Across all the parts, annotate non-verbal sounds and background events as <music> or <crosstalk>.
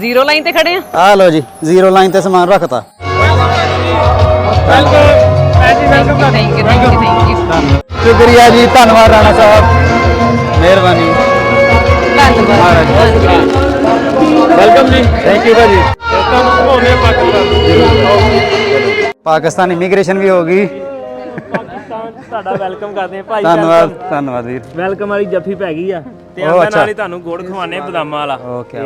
Zero line ਤੇ ਖੜੇ ਆ? ਆ ਲਓ ਜੀ ਜ਼ੀਰੋ ਲਾਈਨ ਤੇ ਸਮਾਨ ਰੱਖਤਾ। Thank you thank you thank you ਸ਼ੁਕਰੀਆ ਜੀ ਧੰਨਵਾਦ ਰਾਣਾ ਸਾਹਿਬ। ਮਿਹਰਬਾਨੀ। ਧੰਨਵਾਦ। ਵੈਲਕਮ ਜੀ। ਥੈਂਕ ਯੂ ਭਾਜੀ। ਪਾਕਿਸਤਾਨ ਪਾਕਿਸਤਾਨ ਇਮੀਗ੍ਰੇਸ਼ਨ ਵੀ ਹੋ ਗਈ। ਪਾਕਿਸਤਾਨ ਤੁਹਾਡਾ ਵੈਲਕਮ ਕਰਦੇ ਆ ਭਾਈ ਧੰਨਵਾਦ ਧੰਨਵਾਦ ਵੀਰ। ਵੈਲਕਮ ਵਾਲੀ ਜੱਫੀ ਪੈ ਗਈ ਆ। ਤੇ ਉਹ ਅੰਦਰ ਅੱਛਾ। ਨਾਲ ਹੀ ਤੁਹਾਨੂੰ ਗੁੜ ਖਵਾਣੇ ਬਦਾਮਾਂ ਵਾਲਾ। ਓਕੇ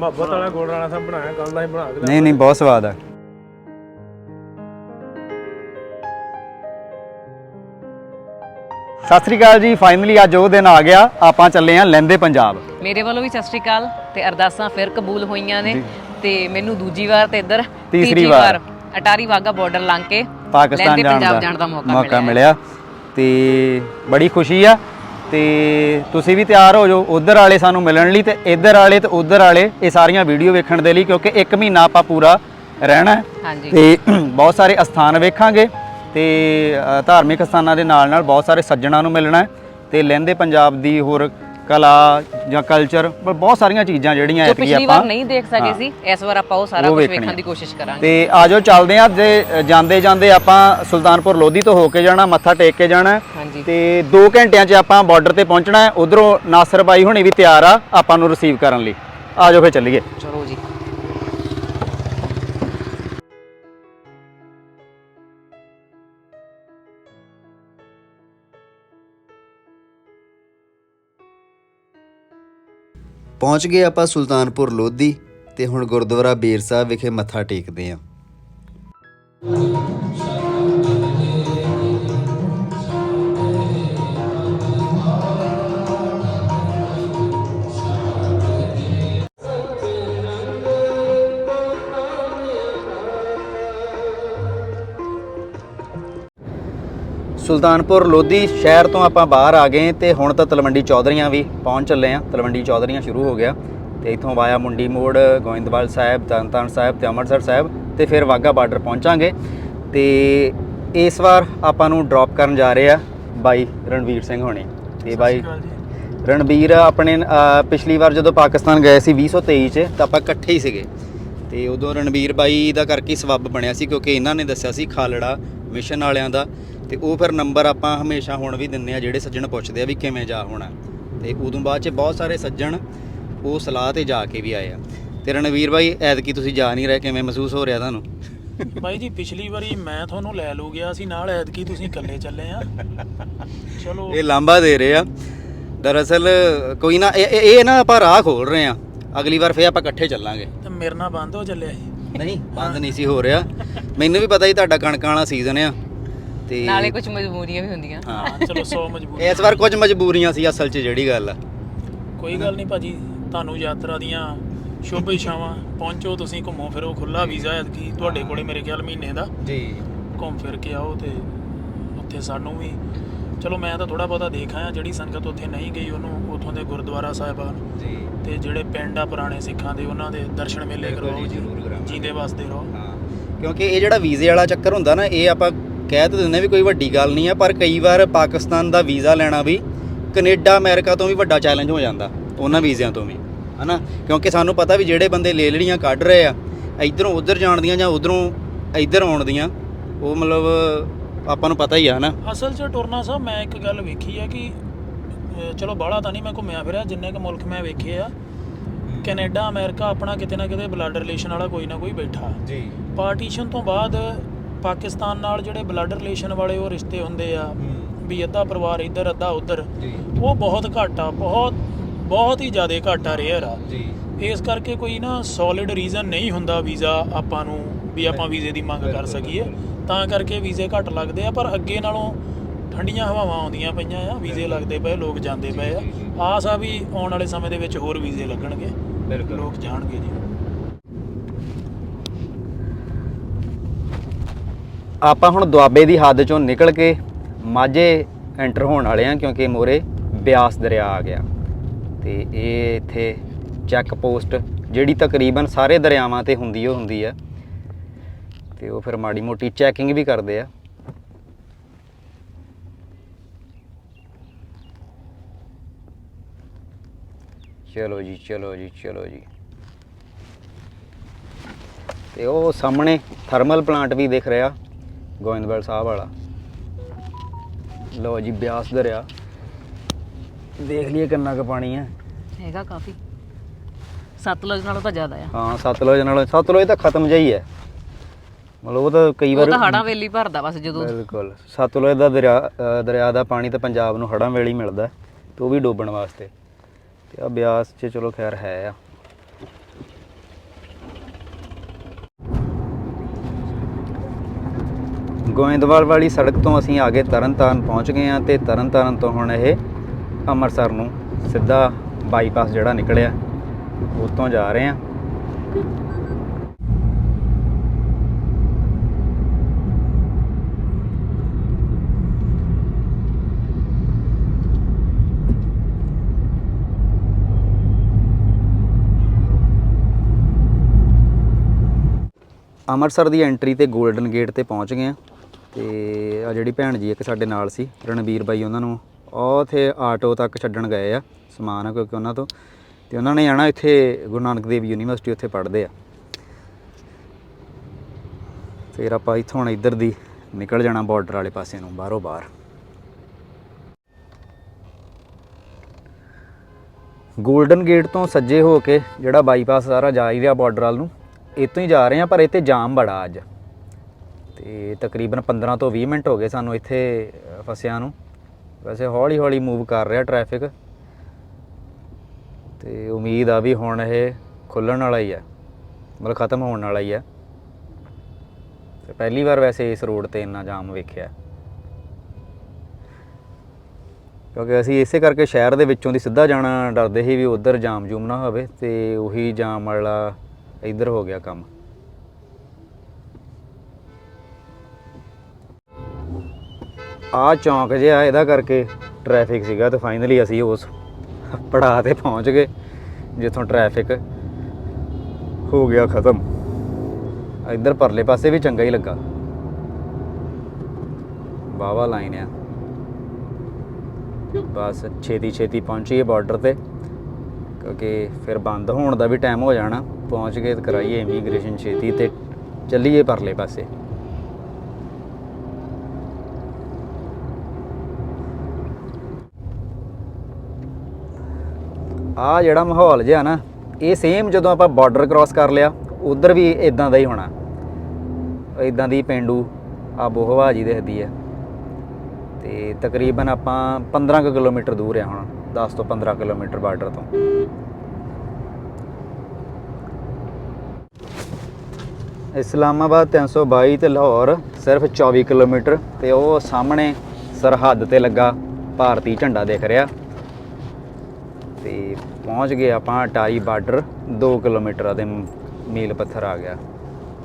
ਮੁਹੱਬਤ ਵਾਲਾ ਗੁੜ ਰਾਣਾ ਸਾਹਿਬ ਬਣਾਇਆ ਕੱਲ ਦਾ ਹੀ ਬਣਾ ਕੇ ਨਹੀਂ ਨਹੀਂ ਬਹੁਤ ਸਵਾਦ ਆ। ਸਤਿ ਸ੍ਰੀ ਅਕਾਲ ਜੀ ਫਾਈਨਲੀ ਅੱਜ ਉਹ ਦਿਨ ਆ ਗਿਆ ਆਪਾਂ ਚੱਲੇ ਆ ਲੈਂਦੇ ਪੰਜਾਬ। ਮੇਰੇ ਵੱਲੋਂ ਵੀ ਸਤਿ ਸ਼੍ਰੀ ਅਕਾਲ ਤੇ ਅਰਦਾਸਾਂ ਫਿਰ ਕਬੂਲ ਹੋਈਆਂ ਨੇ ਤੇ ਮੈਨੂੰ ਦੂਜੀ ਵਾਰ ਤੇ ਇੱਧਰ ਤੀਸਰੀ ਵਾਰ। ਅਟਾਰੀ ਵਾਗਾ ਬਾਰਡਰ ਲੰਘ ਕੇ ਪਾਕਿਸਤਾਨ ਜਾਣ ਪੰਜਾਬ ਦਾ ਜਾਣ ਦਾ ਮੌਕਾ ਮੌਕਾ ਮਿਲਿਆ। ਮਿਲਿਆ ਤੇ ਬੜੀ ਖੁਸ਼ੀ ਆ। ਤੇ ਤੁਸੀਂ ਵੀ ਤਿਆਰ ਹੋ ਜਾਓ ਉਧਰ ਵਾਲੇ ਸਾਨੂੰ ਮਿਲਣ ਲਈ ਤੇ ਇੱਧਰ ਵਾਲੇ ਤੇ ਉਧਰ ਵਾਲੇ ਇਹ ਸਾਰੀਆਂ ਵੀਡੀਓ ਵੇਖਣ ਦੇ ਲਈ ਕਿਉਂਕਿ ਇੱਕ ਮਹੀਨਾ ਆਪਾਂ ਪੂਰਾ ਰਹਿਣਾ ਹੈ। ਤੇ <clears throat> ਬਹੁਤ ਸਾਰੇ ਅਸਥਾਨ ਵੇਖਾਂਗੇ ਤੇ ਧਾਰਮਿਕ ਸਥਾਨਾਂ ਦੇ ਨਾਲ ਨਾਲ ਬਹੁਤ ਸਾਰੇ ਸੱਜਣਾ ਨੂੰ ਮਿਲਣਾ ਹੈ। ਤੇ ਲਹਿੰਦੇ ਪੰਜਾਬ ਦੀ ਹੋਰ ਕਲਾ ਜਾਂ ਕਲਚਰ ਬਹੁਤ ਸਾਰੀਆਂ ਚੀਜ਼ਾਂ ਜਿਹੜੀਆਂ ਜੋ ਐਤਕੀ ਪਿਛਲੀ ਆਪਾਂ ਵਾਰ ਨਹੀਂ ਦੇਖ ਸਕੇ ਸੀ ਇਸ ਵਾਰ ਆਪਾਂ ਉਹ ਸਾਰਾ ਉਹ ਕੁਝ ਵੇਖਣੀ ਵੇਖਣ ਦੀ। ਕੋਸ਼ਿਸ਼ ਕਰਾਂਗੇ। ਤੇ ਆਜੋ ਚੱਲਦੇ ਆ ਜੇ ਜਾਂਦੇ ਜਾਂਦੇ ਆਪਾਂ ਸੁਲਤਾਨਪੁਰ ਲੋਧੀ ਤੋਂ ਹੋ ਕੇ ਜਾਣਾ ਮੱਥਾ ਟੇਕ ਕੇ ਜਾਣਾ। ਹੈ। ਹਾਂਜੀ। ਤੇ 2 ਘੰਟਿਆਂ 'ਚ ਆਪਾਂ ਬਾਰਡਰ ਤੇ ਪਹੁੰਚਣਾ ਹੈ ਉਧਰੋਂ ਨਾਸਰ ਬਾਈ ਹੁਣੀ ਵੀ ਤਿਆਰ ਆ ਆਪਾਂ ਨੂੰ ਰਿਸੀਵ ਕਰਨ ਲਈ। ਆਜੋ ਫੇ ਚੱਲੀਏ। ਚਲੋ ਜੀ। ਪਹੁੰਚ ਗਏ ਆਪਾਂ ਸੁਲਤਾਨਪੁਰ ਲੋਧੀ ਤੇ ਹੁਣ ਗੁਰਦੁਆਰਾ ਬੇਰ ਸਾਹਿਬ ਵਿਖੇ ਮੱਥਾ ਟੇਕਦੇ ਆਂ ਸੁਲਤਾਨਪੁਰ ਲੋਧੀ ਸ਼ਹਿਰ ਤੋਂ ਆਪਾਂ ਬਾਹਰ ਆ ਗਏ ਤੇ ਹੁਣ ਤਾਂ ਤਲਵੰਡੀ ਚੌਧਰੀਆਂ ਵੀ ਪਹੁੰਚ ਚੱਲੇ ਆ। ਤਲਵੰਡੀ ਚੌਧਰੀਆਂ ਸ਼ੁਰੂ ਹੋ ਗਿਆ ਤੇ ਇਥੋਂ ਵਾਇਆ ਮੁੰਡੀ ਮੋੜ ਗੋਇੰਦਵਾਲ ਸਾਹਿਬ ਤਰਨਤਾਰਨ ਸਾਹਿਬ ਤੇ ਅੰਮ੍ਰਿਤਸਰ ਸਾਹਿਬ ਤੇ ਫਿਰ ਵਾਗਾ ਬਾਰਡਰ ਪਹੁੰਚਾਂਗੇ। ਤੇ ਇਸ ਵਾਰ ਆਪਾਂ ਨੂੰ ਡ੍ਰੌਪ ਕਰਨ ਜਾ ਰਹੇ ਆ ਬਾਈ ਰਣਵੀਰ ਸਿੰਘ ਹੋਣੀ। ਤੇ ਬਾਈ ਰਣਬੀਰ ਆਪਣੇ ਪਿਛਲੀ ਵਾਰ ਜਦੋਂ ਪਾਕਿਸਤਾਨ ਗਏ ਸੀ 2023 ਚ ਤਾਂ ਆਪਾਂ ਇਕੱਠੇ ਹੀ ਸੀਗੇ। ਤੇ ਉਦੋਂ ਰਣਬੀਰ ਬਾਈ ਦਾ ਕਰਕੇ ਸਬੱਬ ਬਣਿਆ ਸੀ ਕਿਉਂਕਿ ਇਹਨਾਂ ਨੇ ਦੱਸਿਆ ਸੀ ਖਾਲੜਾ ਮਿਸ਼ਨ ਵਾਲਿਆਂ ਦਾ ਤੇ ਉਹ ਫਿਰ ਨੰਬਰ ਆਪਾਂ ਹਮੇਸ਼ਾ ਹੁਣ ਵੀ ਦਿੰਨੇ ਆ ਜਿਹੜੇ ਸੱਜਣ ਪੁੱਛਦੇ ਆ ਵੀ ਕਿਵੇਂ ਜਾ ਹੋਣਾ। ਤੇ ਉਦੋਂ ਬਾਅਦ ਚ ਬਹੁਤ ਸਾਰੇ ਸੱਜਣ ਉਹ ਸਲਾਹ ਤੇ ਜਾ ਕੇ ਵੀ ਆਏ ਆ। ਤੇ ਰਣਵੀਰ ਬਾਈ ਐਤਕੀ ਤੁਸੀਂ ਜਾ ਨਹੀਂ ਰਹੇ ਕਿਵੇਂ ਮਹਿਸੂਸ ਹੋ ਰਿਹਾ ਤੁਹਾਨੂੰ? ਬਾਈ ਜੀ ਪਿਛਲੀ ਵਾਰੀ ਮੈਂ ਤੁਹਾਨੂੰ ਲੈ ਲੂ ਗਿਆ ਸੀ ਨਾਲ ਐਤਕੀ ਤੁਸੀਂ ਇਕੱਲੇ ਚੱਲੇ ਆ। ਚਲੋ। ਇਹ ਲਾਂਬਾ ਦੇ ਰਹੇ ਆ। ਦਰਅਸਲ ਕੋਈ ਨਾ ਇਹ ਇਹ- ਇਹ ਨਾ ਆਪਾਂ ਰਾਹ ਖੋਲ ਰਹੇ ਆ। ਅਗਲੀ ਵਾਰ ਫੇਰ ਆਪਾਂ ਇਕੱਠੇ ਚੱਲਾਂਗੇ। ਤੇ ਮੇਰੇ ਨਾਲ ਬੰਦ ਹੋ ਚੱਲਿਆ ਸੀ ਨਹੀਂ ਬੰਦ ਨਹੀਂ ਸੀ ਹੋ ਰਿਹਾ। ਮੈਨੂੰ ਵੀ ਪਤਾ ਸੀ ਤੁਹਾਡਾ ਕਣਕਾਂ ਵਾਲਾ ਸੀਜ਼ਨ ਆ। ਤੇ ਨਾਲੇ ਕੁਝ ਮਜਬੂਰੀਆਂ ਵੀ ਹੁੰਦੀਆਂ। ਹਾਂ। ਹਾਂ ਚਲੋ 100 ਮਜਬੂਰ ਇਸ ਵਾਰ ਕੁਝ ਮਜਬੂਰੀਆਂ ਸੀ ਅਸਲ 'ਚ ਜਿਹੜੀ ਗੱਲ। ਆ ਕੋਈ ਗੱਲ ਨਹੀਂ ਭਾਜੀ ਤੁਹਾਨੂੰ ਯਾਤਰਾ ਦੀਆਂ ਸ਼ੁਭ ਇਛਾਵਾਂ। ਪਹੁੰਚੋ ਤੁਸੀਂ ਘੁੰਮੋ ਫਿਰੋ ਖੁੱਲਾ ਵੀਜ਼ਾ ਐਤਕੀ ਤੁਹਾਡੇ ਕੋਲੇ ਮੇਰੇ ਖਿਆਲ ਮਹੀਨੇ ਦਾ। ਜੀ। ਘੁੰਮ ਫਿਰ ਕੇ ਆਓ ਤੇ ਉੱਥੇ ਸਾਨੂੰ ਵੀ। ਚਲੋ ਮੈਂ ਤਾਂ ਥੋੜਾ ਬਹੁਤਾ ਦੇਖ ਆਇਆ ਜਿਹੜੀ ਸੰਗਤ ਉੱਥੇ ਨਹੀਂ ਗਈ ਉਹਨੂੰ ਉੱਥੋਂ ਦੇ ਗੁਰਦੁਆਰਾ ਸਾਹਿਬਾਨ ਜੀ। ਤੇ ਜਿਹੜੇ ਪਿੰਡ ਆ ਪੁਰਾਣੇ ਸਿੱਖਾਂ ਦੇ ਉਹਨਾਂ ਦੇ ਦਰਸ਼ਨ ਮੇਲੇ ਕਰਵਾਓ ਜੀ, ਜ਼ਰੂਰ ਕਰਾਵਾਂਗੇ। ਜੀਂਦੇ ਵਸਦੇ ਰਹੋ। ਹਾਂ। ਕਿਉਂਕਿ ਇਹ ਜਿਹੜਾ ਵੀਜ਼ੇ ਵਾਲਾ ਚੱਕਰ ਹੁੰਦਾ ਨਾ ਇਹ ਆਪਾਂ ਕਹਿ ਤਾਂ ਦਿੰਦੇ ਵੀ ਕੋਈ ਵੱਡੀ ਗੱਲ ਨਹੀਂ ਆ ਪਰ ਕਈ ਵਾਰ ਪਾਕਿਸਤਾਨ ਦਾ ਵੀਜ਼ਾ ਲੈਣਾ ਵੀ ਕੈਨੇਡਾ ਅਮਰੀਕਾ ਤੋਂ ਵੀ ਵੱਡਾ ਚੈਲੰਜ ਹੋ ਜਾਂਦਾ ਉਹਨਾਂ ਵੀਜ਼ਿਆਂ ਤੋਂ ਵੀ ਹਨਾ? ਕਿਉਂਕਿ ਸਾਨੂੰ ਪਤਾ ਵੀ ਜਿਹੜੇ ਬੰਦੇ ਲੈ ਲੜੀਆਂ ਕੱਢ ਰਹੇ ਆ ਇਧਰੋਂ ਉਧਰ ਜਾਣ ਦੀਆਂ ਜਾਂ ਉਧਰੋਂ ਇੱਧਰ ਆਉਣ ਦੀਆਂ ਉਹ ਮਤਲਬ ਆਪਾਂ ਨੂੰ ਪਤਾ ਹੀ ਆ ਹਨਾ? ਅਸਲ 'ਚ ਟੁਰਨਾ ਸਾਹਿਬ ਮੈਂ ਇੱਕ ਗੱਲ ਵੇਖੀ ਹੈ ਕਿ ਚਲੋ ਬਾਹਲਾ ਤਾਂ ਨਹੀਂ ਮੈਂ ਘੁੰਮਿਆ ਫਿਰਿਆ ਜਿੰਨੇ ਕੁ ਮੁਲਕ ਮੈਂ ਵੇਖੇ ਆ ਕੈਨੇਡਾ ਅਮਰੀਕਾ ਆਪਣਾ ਕਿਤੇ ਨਾ ਕਿਤੇ ਬਲੱਡ ਰਿਲੇਸ਼ਨ ਵਾਲਾ ਕੋਈ ਨਾ ਕੋਈ ਬੈਠਾ। ਜੀ। ਪਾਰਟੀਸ਼ਨ ਤੋਂ ਬਾਅਦ ਪਾਕਿਸਤਾਨ ਨਾਲ ਜਿਹੜੇ ਬਲੱਡ ਰਿਲੇਸ਼ਨ ਵਾਲੇ ਉਹ ਰਿਸ਼ਤੇ ਹੁੰਦੇ ਆ ਵੀ ਅੱਧਾ ਪਰਿਵਾਰ ਇੱਧਰ ਅੱਧਾ ਉੱਧਰ ਉਹ ਬਹੁਤ ਘੱਟ ਆ ਬਹੁਤ ਬਹੁਤ ਹੀ ਜ਼ਿਆਦਾ ਘੱਟ ਆ ਰੇਅਰ ਆ। ਜੀ। ਇਸ ਕਰਕੇ ਕੋਈ ਨਾ ਸੋਲਿਡ ਰੀਜ਼ਨ ਨਹੀਂ ਹੁੰਦਾ ਵੀਜ਼ਾ ਆਪਾਂ ਨੂੰ ਵੀ ਆਪਾਂ ਵੀਜ਼ੇ ਦੀ ਮੰਗ ਕਰ ਸਕੀਏ। ਤਾਂ ਕਰਕੇ ਵੀਜ਼ੇ ਘੱਟ ਲੱਗਦੇ ਆ ਪਰ ਅੱਗੇ ਨਾਲੋਂ ਠੰਡੀਆਂ ਹਵਾਵਾਂ ਆਉਂਦੀਆਂ ਪਈਆਂ ਆ ਵੀਜ਼ੇ ਲੱਗਦੇ ਪਏ ਲੋਕ ਜਾਂਦੇ ਪਏ ਆ। ਆਸ ਆ ਵੀ ਆਉਣ ਵਾਲੇ ਸਮੇਂ ਦੇ ਵਿੱਚ ਹੋਰ ਵੀਜ਼ੇ ਲੱਗਣਗੇ। ਬਿਲਕੁਲ। ਲੋਕ ਜਾਣਗੇ ਜੀ। ਆਪਾਂ ਹੁਣ ਦੁਆਬੇ ਦੀ ਹੱਦ ਚੋਂ ਨਿਕਲ ਕੇ ਮਾਝੇ ਐਂਟਰ ਹੋਣ ਵਾਲੇ ਆ ਕਿਉਂਕਿ ਮੋਰੇ ਬਿਆਸ ਦਰਿਆ ਆ ਗਿਆ। ਤੇ ਇਹ ਇੱਥੇ ਚੈੱਕ ਪੋਸਟ ਜਿਹੜੀ ਤਕਰੀਬਨ ਸਾਰੇ ਦਰਿਆਵਾਂ ਤੇ ਹੁੰਦੀ ਉਹ ਹੁੰਦੀ ਆ। ਤੇ ਉਹ ਫਿਰ ਮਾੜੀ ਮੋਟੀ ਚੈਕਿੰਗ ਵੀ ਕਰਦੇ ਆ। ਚਲੋ ਜੀ ਚਲੋ ਜੀ ਚਲੋ ਜੀ। ਤੇ ਉਹ ਸਾਹਮਣੇ ਥਰਮਲ ਪਲਾਂਟ ਵੀ ਦਿਖ ਰਿਹਾ। ਗੋਇੰਦਵਾਲ ਸਾਹਿਬ ਵਾਲਾ। ਲੋ ਜੀ ਬਿਆਸ ਦਰਿਆ। ਦੇਖ ਲਈਏ ਕਿੰਨਾ ਕੁ ਪਾਣੀ ਹੈ। ਹੈਗਾ ਕਾਫੀ। ਸਤਲੁਜ ਨਾਲੋਂ ਤਾਂ ਜ਼ਿਆਦਾ ਆ। ਹਾਂ ਸਤਲੁਜ ਨਾਲ ਸਤਲੁਜ ਤਾਂ ਖਤਮ ਜਿਹਾ ਹੀ ਮਤਲਬ ਉਹ ਤਾਂ ਕਈ ਉਹ ਵਾਰ ਤਾਂ ਹੜਾਂ ਵੇਲੀ ਭਰਦਾ ਬਸ ਜਦੋਂ। ਬਿਲਕੁਲ। ਸਤਲੁਜ ਦਾ ਦਰਿਆ ਦਰਿਆ ਦਾ ਪਾਣੀ ਤਾਂ ਪੰਜਾਬ ਨੂੰ ਹੜ੍ਹਾਂ ਵੇਲੇ ਹੀ ਮਿਲਦਾ ਤੇ ਉਹ ਵੀ ਡੋਬਣ ਵਾਸਤੇ। ਤੇ ਆ ਬਿਆਸ 'ਚ ਚਲੋ ਖੈਰ ਹੈ ਆ। ਗੋਇੰਦਵਾਲ ਵਾਲੀ ਸੜਕ ਤੋਂ ਅਸੀਂ ਆ ਗਏ ਤਰਨਤਾਰਨ ਪਹੁੰਚ ਗਏ ਆ ਤੇ ਤਰਨਤਾਰਨ ਤੋਂ ਹੁਣ ਇਹ ਅੰਮ੍ਰਿਤਸਰ ਨੂੰ ਸਿੱਧਾ ਬਾਈਪਾਸ ਜਿਹੜਾ ਨਿਕਲਿਆ ਉਤੋਂ ਜਾ ਰਹੇ ਹਾਂ। ਅੰਮ੍ਰਿਤਸਰ ਦੀ ਐਂਟਰੀ ਤੇ 골ਡਨ ਗੇਟ ਤੇ ਪਹੁੰਚ ਗਏ ਆ ਤੇ ਆ ਜਿਹੜੀ ਭੈਣ ਜੀ ਇੱਕ ਸਾਡੇ ਨਾਲ ਸੀ ਰਣਵੀਰ ਬਾਈ ਉਹਨਾਂ ਨੂੰ, ਉਹ ਉਥੇ ਆਟੋ ਤੱਕ ਛੱਡਣ ਗਏ ਆ ਸਮਾਨ ਆ ਕਿਉਂਕਿ ਉਹਨਾਂ ਤੋਂ। ਤੇ ਉਹਨਾਂ ਨੇ ਜਾਣਾ ਇੱਥੇ ਗੁਰੂ ਨਾਨਕ ਦੇਵ ਯੂਨੀਵਰਸਿਟੀ ਉੱਥੇ ਪੜ੍ਹਦੇ ਆ। ਫਿਰ ਆਪਾਂ ਇੱਥੋਂ ਹੁਣ ਇੱਧਰ ਦੀ ਨਿਕਲ ਜਾਣਾ ਬਾਰਡਰ ਵਾਲੇ ਪਾਸੇ ਨੂੰ, ਬਾਹਰੋਂ ਬਾਹਰ। ਗੋਲਡਨ ਗੇਟ ਤੋਂ ਸੱਜੇ ਹੋ ਕੇ ਜਿਹੜਾ ਬਾਈਪਾਸ ਸਾਰਾ ਜਾ ਹੀ ਰਿਹਾ ਬਾਰਡਰ ਵੱਲ ਨੂੰ, ਇੱਥੋਂ ਹੀ ਜਾ ਰਹੇ ਆ, ਪਰ ਇੱਥੇ ਜਾਮ ਬੜਾ ਅੱਜ। ਤੇ ਤਕਰੀਬਨ 15 ਤੋਂ 20 ਮਿੰਟ ਹੋ ਗਏ ਸਾਨੂੰ ਇੱਥੇ ਫਸਿਆਂ ਨੂੰ। ਵੈਸੇ ਹੌਲੀ ਹੌਲੀ ਮੂਵ ਕਰ ਰਿਹਾ ਟ੍ਰੈਫਿਕ ਤੇ ਉਮੀਦ ਆ ਵੀ ਹੁਣ ਇਹ ਖੁੱਲਣ ਵਾਲਾ ਹੀ ਹੈ ਮਤਲਬ ਖਤਮ ਹੋਣ ਵਾਲਾ ਹੀ ਹੈ ਤੇ ਪਹਿਲੀ ਵਾਰ ਵੈਸੇ ਇਸ ਰੋਡ ਤੇ ਇੰਨਾ ਜਾਮ ਵੇਖਿਆ। ਕਿਉਂਕਿ ਅਸੀਂ ਇਸੇ ਕਰਕੇ ਸ਼ਹਿਰ ਦੇ ਵਿੱਚੋਂ ਦੀ ਸਿੱਧਾ ਜਾਣਾ ਡਰਦੇ ਸੀ ਵੀ ਉਧਰ ਜਾਮ ਜੂਮ ਨਾ ਹੋਵੇ ਤੇ ਉਹੀ ਜਾਮ ਵਾਲਾ ਇੱਧਰ ਹੋ ਗਿਆ ਕੰਮ। ਆ ਚੌਂਕ ਜਿਹਾ ਇਹਦਾ ਕਰਕੇ ਟ੍ਰੈਫਿਕ ਸੀਗਾ ਤੇ ਫਾਈਨਲੀ ਅਸੀਂ ਉਸ ਪੜਾਅ ਤੇ ਪਹੁੰਚ ਗਏ, ਜਿੱਥੋਂ ਟ੍ਰੈਫਿਕ ਹੋ ਗਿਆ ਖਤਮ। ਇੱਧਰ ਪਰਲੇ ਪਾਸੇ ਵੀ ਚੰਗਾ ਹੀ ਲੱਗਾ। ਵਾਵਾ ਲਾਈਨ ਆ। ਬਸ ਛੇਤੀ ਛੇਤੀ ਪਹੁੰਚੀਏ ਬਾਰਡਰ ਤੇ, ਕਿਉਂਕਿ ਫਿਰ ਬੰਦ ਹੋਣ ਦਾ ਵੀ ਟਾਈਮ ਹੋ ਜਾਣਾ। ਪਹੁੰਚ ਕੇ ਤੇ ਕਰਾਈਏ ਇਮੀਗ੍ਰੇਸ਼ਨ ਛੇਤੀ ਤੇ ਚੱਲੀਏ ਪਰਲੇ ਪਾਸੇ। ਆ ਜਿਹੜਾ ਮਾਹੌਲ ਜਿਹਾ ਨਾ, ਇਹ ਸੇਮ ਜਦੋਂ ਆਪਾਂ ਬਾਰਡਰ ਕ੍ਰਾਸ ਕਰ ਲਿਆ, ਉਧਰ ਵੀ ਇਦਾਂ ਦਾ ਹੀ ਹੋਣਾ। ਇਦਾਂ ਦੀ ਪਿੰਡੂ ਆਬੋ ਹਵਾ ਜੀ ਦਿਖਦੀ ਹੈ ਤੇ ਤਕਰੀਬਨ ਆਪਾਂ 15 ਕੁ ਕਿਲੋਮੀਟਰ ਦੂਰ ਆ ਹੁਣ 10 ਤੋਂ 15 ਕਿਲੋਮੀਟਰ ਬਾਰਡਰ ਤੋਂ। ਇਸਲਾਮਾਬਾਦ 322 ਤੇ ਲਾਹੌਰ ਸਿਰਫ 24 ਕਿਲੋਮੀਟਰ ਤੇ ਉਹ ਸਾਹਮਣੇ ਸਰਹੱਦ ਤੇ ਲੱਗਾ, ਭਾਰਤੀ ਝੰਡਾ ਦਿਖ ਰਿਹਾ। ਤੇ ਪਹੁੰਚ ਗਏ ਆਪਾਂ ਅਟਾਰੀ ਬਾਰਡਰ 2 ਕਿਲੋਮੀਟਰ ਦੇ ਮੀਲ ਪੱਥਰ ਆ ਗਿਆ।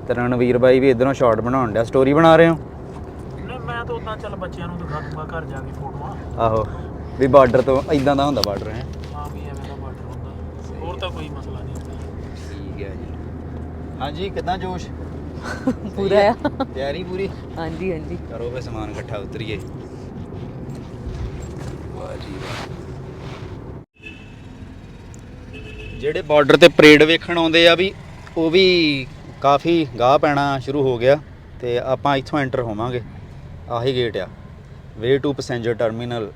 ਤੇ ਰਣਵੀਰ ਬਾਈ ਵੀ ਇਧਰੋਂ ਸ਼ਾਟ ਬਣਾਉਣ ਡਿਆ। ਸਟੋਰੀ ਬਣਾ ਰਹੇ ਹੋ? ਨਹੀਂ ਮੈਂ ਤਾਂ ਉਦਾਂ ਚੱਲ ਬੱਚਿਆਂ ਨੂੰ ਦਿਖਾ ਦੂੰਗਾ ਘਰ ਜਾ ਕੇ ਫੋਟੋਆਂ ਆਹੋ ਵੀ ਬਾਰਡਰ ਤੋਂ ਇਦਾਂ ਦਾ ਹੁੰਦਾ ਬਾਰਡਰ ਹੈ? ਹਾਂ ਵੀ ਐਵੇਂ ਦਾ ਬਾਰਡਰ ਹੁੰਦਾ। ਹੋਰ ਤਾਂ ਕੋਈ ਮਸਲਾ ਨਹੀਂ ਠੀਕ ਹੈ ਜੀ। ਹਾਂਜੀ ਕਿਦਾਂ ਜੋਸ਼? <laughs> ਪੂਰਾ ਆ। ਤਿਆਰੀ ਪੂਰੀ? ਹਾਂਜੀ ਹਾਂਜੀ। ਕਰੋ ਫੇ ਸਮਾਨ ਇਕੱਠਾ ਉਤਰੀਏ। ਵਾਹ ਜੀ ਵਾਹ। ਜਿਹੜੇ ਬਾਰਡਰ ਤੇ ਪਰੇਡ ਵੇਖਣ ਆਉਂਦੇ ਆ ਵੀ, ਉਹ ਵੀ ਕਾਫੀ ਗਾਹ ਪੈਣਾ ਸ਼ੁਰੂ ਹੋ ਗਿਆ ਤੇ ਆਪਾਂ ਇੱਥੋਂ ਐਂਟਰ ਹੋਵਾਂਗੇ। ਆਹੀ ਗੇਟ ਆ। ਵੇ ਟੂ ਪੈਸੇਂਜਰ ਟਰਮੀਨਲ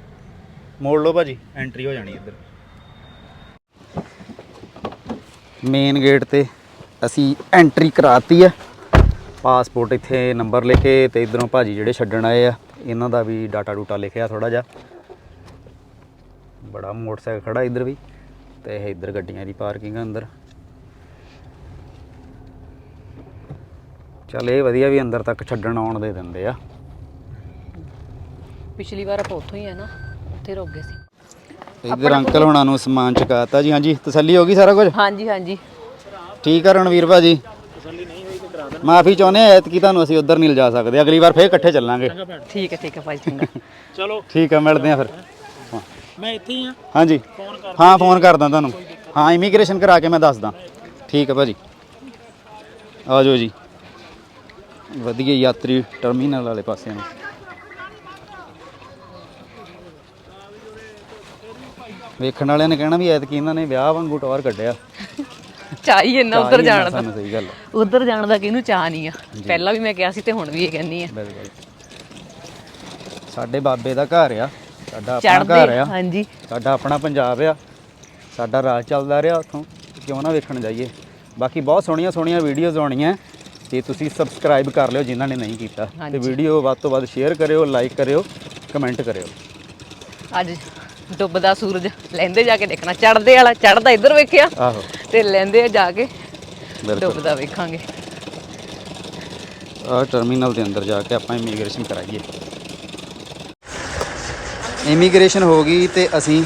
ਮੋੜ ਲਓ ਭਾਜੀ ਐਂਟਰੀ ਹੋ ਜਾਣੀ ਇੱਧਰ। ਮੇਨ ਗੇਟ ਤੇ ਅਸੀਂ ਐਂਟਰੀ ਕਰਾਤੀ ਆ। ਪਾਸਪੋਰਟ ਇੱਥੇ ਨੰਬਰ ਲਿਖੇ ਤੇ ਇਧਰੋਂ ਭਾਜੀ ਜਿਹੜੇ ਛੱਡਣ ਆਏ ਆ, ਇਹਨਾਂ ਦਾ ਵੀ ਡਾਟਾ ਡੂਟਾ ਲਿਖਿਆ ਥੋੜਾ ਜਿਹਾ। ਬੜਾ ਮੋਟਰਸਾਈਕਲ ਖੜਾ ਇੱਧਰ ਵੀ। ਤੇ ਇਹ ਇੱਧਰ ਗੱਡੀਆਂ ਦੀ ਪਾਰਕਿੰਗ ਆ ਅੰਦਰ। ਚੱਲ ਇਹ ਵਧੀਆ ਵੀ ਅੰਦਰ ਤੱਕ ਛੱਡਣ ਆਉਣ ਦੇ ਦਿੰਦੇ ਆ। ਪਿਛਲੀ ਵਾਰ ਆਪਾਂ ਉੱਥੋਂ ਹੀ ਆ ਨਾ ਉੱਥੇ ਰੁਕ ਗਏ ਸੀ। ਇੱਧਰ ਅੰਕਲ ਹੁਣਾਂ ਨੂੰ ਸਮਾਨ ਚੁਕਾਤਾ ਜੀ ਹਾਂਜੀ। ਤਸੱਲੀ ਹੋ ਗਈ ਸਾਰਾ ਕੁਝ? ਹਾਂਜੀ ਹਾਂਜੀ। ਠੀਕ ਆ ਰਣਵੀਰ ਭਾਜੀ। ਤਸੱਲੀ ਨਹੀਂ ਹੋਈ ਤੇ ਕਰਾ ਦੇ ਮਾਫੀ ਚਾਹੁੰਦੇ ਆ ਐਤਕੀ ਤੁਹਾਨੂੰ ਅਸੀਂ ਉਧਰ ਨਹੀਂ ਲਿਜਾ ਸਕਦੇ। ਅਗਲੀ ਵਾਰ ਫੇਰ ਇਕੱਠੇ ਚੱਲਾਂਗੇ। ਠੀਕ ਹੈ ਠੀਕ ਹੈ ਭਾਈ ਚੰਗਾ। ਚਲੋ। ਠੀਕ ਆ ਮਿਲਦੇ ਆ ਫਿਰ। ਮੈਂ ਇੱਥੇ ਹੀ ਆ। ਹਾਂਜੀ। ਫੋਨ ਕਰ ਹਾਂ ਫੋਨ ਕਰਦਾ ਤੁਹਾਨੂੰ। ਹਾਂ ਇਮੀਗ੍ਰੇਸ਼ਨ ਕਰਾ ਕੇ ਮੈਂ ਦੱਸਦਾ। ਠੀਕ ਹੈ ਭਾਜੀ। ਆ ਜਾਓ ਜੀ। ਵਧੀਆ ਯਾਤਰੀ ਟਰਮੀਨਲ ਵਾਲੇ ਪਾਸੇ ਨੂੰ। ਵੇਖਣ ਵਾਲਿਆਂ ਨੇ ਕਹਿਣਾ ਵੀ ਐਤਕੀ ਇਹਨਾਂ ਨੇ ਵਿਆਹ ਵਾਂਗੂ ਟੌਰ ਕੱਢਿਆ। ਚਾਹੀ ਇੰਨਾ ਚਾਅ ਉਧਰ ਜਾਣ ਦਾ। ਸਾਨੂੰ ਸਹੀ ਗੱਲ ਆ। ਉਧਰ ਜਾਣ ਦਾ ਕਿਹਨੂੰ ਚਾਹ ਨਹੀਂ ਆ। ਪਹਿਲਾਂ ਵੀ ਮੈਂ ਕਿਹਾ ਸੀ ਤੇ ਹੁਣ ਵੀ ਇਹ ਕਹਿੰਨੀ ਆ। ਬਿਲਕੁਲ। ਸਾਡੇ ਬਾਬੇ ਦਾ ਘਰ ਆ। ਸਾਡਾ ਆਪਣਾ ਘਰ ਚੜਦੇ ਆ। ਹਾਂਜੀ। ਸਾਡਾ ਆਪਣਾ ਪੰਜਾਬ ਆ। ਸਾਡਾ ਰਾਜ ਚੱਲਦਾ ਰਿਹਾ ਉੱਥੋਂ। ਕਿਉਂ ਨਾ ਵੇਖਣ ਜਾਈਏ। ਬਾਕੀ ਬਹੁਤ ਸੋਹਣੀਆਂ ਸੋਹਣੀਆਂ ਵੀਡੀਓਜ਼ ਆਉਣੀਆਂ। ਤੇ ਤੁਸੀਂ ਸਬਸਕ੍ਰਾਈਬ ਕਰ ਲਿਓ ਜਿਨ੍ਹਾਂ ਨੇ ਨਹੀਂ ਕੀਤਾ। ਤੇ। ਵੀਡੀਓ ਵੱਧ ਤੋਂ ਵੱਧ ਸ਼ੇਅਰ ਕਰਿਓ ਲਾਈਕ ਕਰਿਓ ਕਮੈਂਟ ਕਰਿਓ। ਅੱਜ ਡੁੱਬਦਾ ਸੂਰਜ ਲੈਂਦੇ ਜਾ ਕੇ ਦੇਖਣਾ। ਚੜਦੇ ਵਾਲਾ ਚੜਦਾ ਇੱਧਰ ਵੇਖਿਆ। ਆਹੋ। ਤੇ ਲੈਂਦੇ ਆ ਜਾ ਕੇ। ਬਿਲਕੁਲ। ਡੁੱਬਦਾ ਵੇਖਾਂਗੇ। ਆ ਟਰਮੀਨਲ ਦੇ ਅੰਦਰ ਜਾ ਕੇ ਆਪਾਂ ਇਮੀਗ੍ਰੇਸ਼ਨ ਕਰਾਈਏ। ਇਮੀਗ੍ਰੇਸ਼ਨ ਹੋ ਗਈ ਤੇ ਅਸੀਂ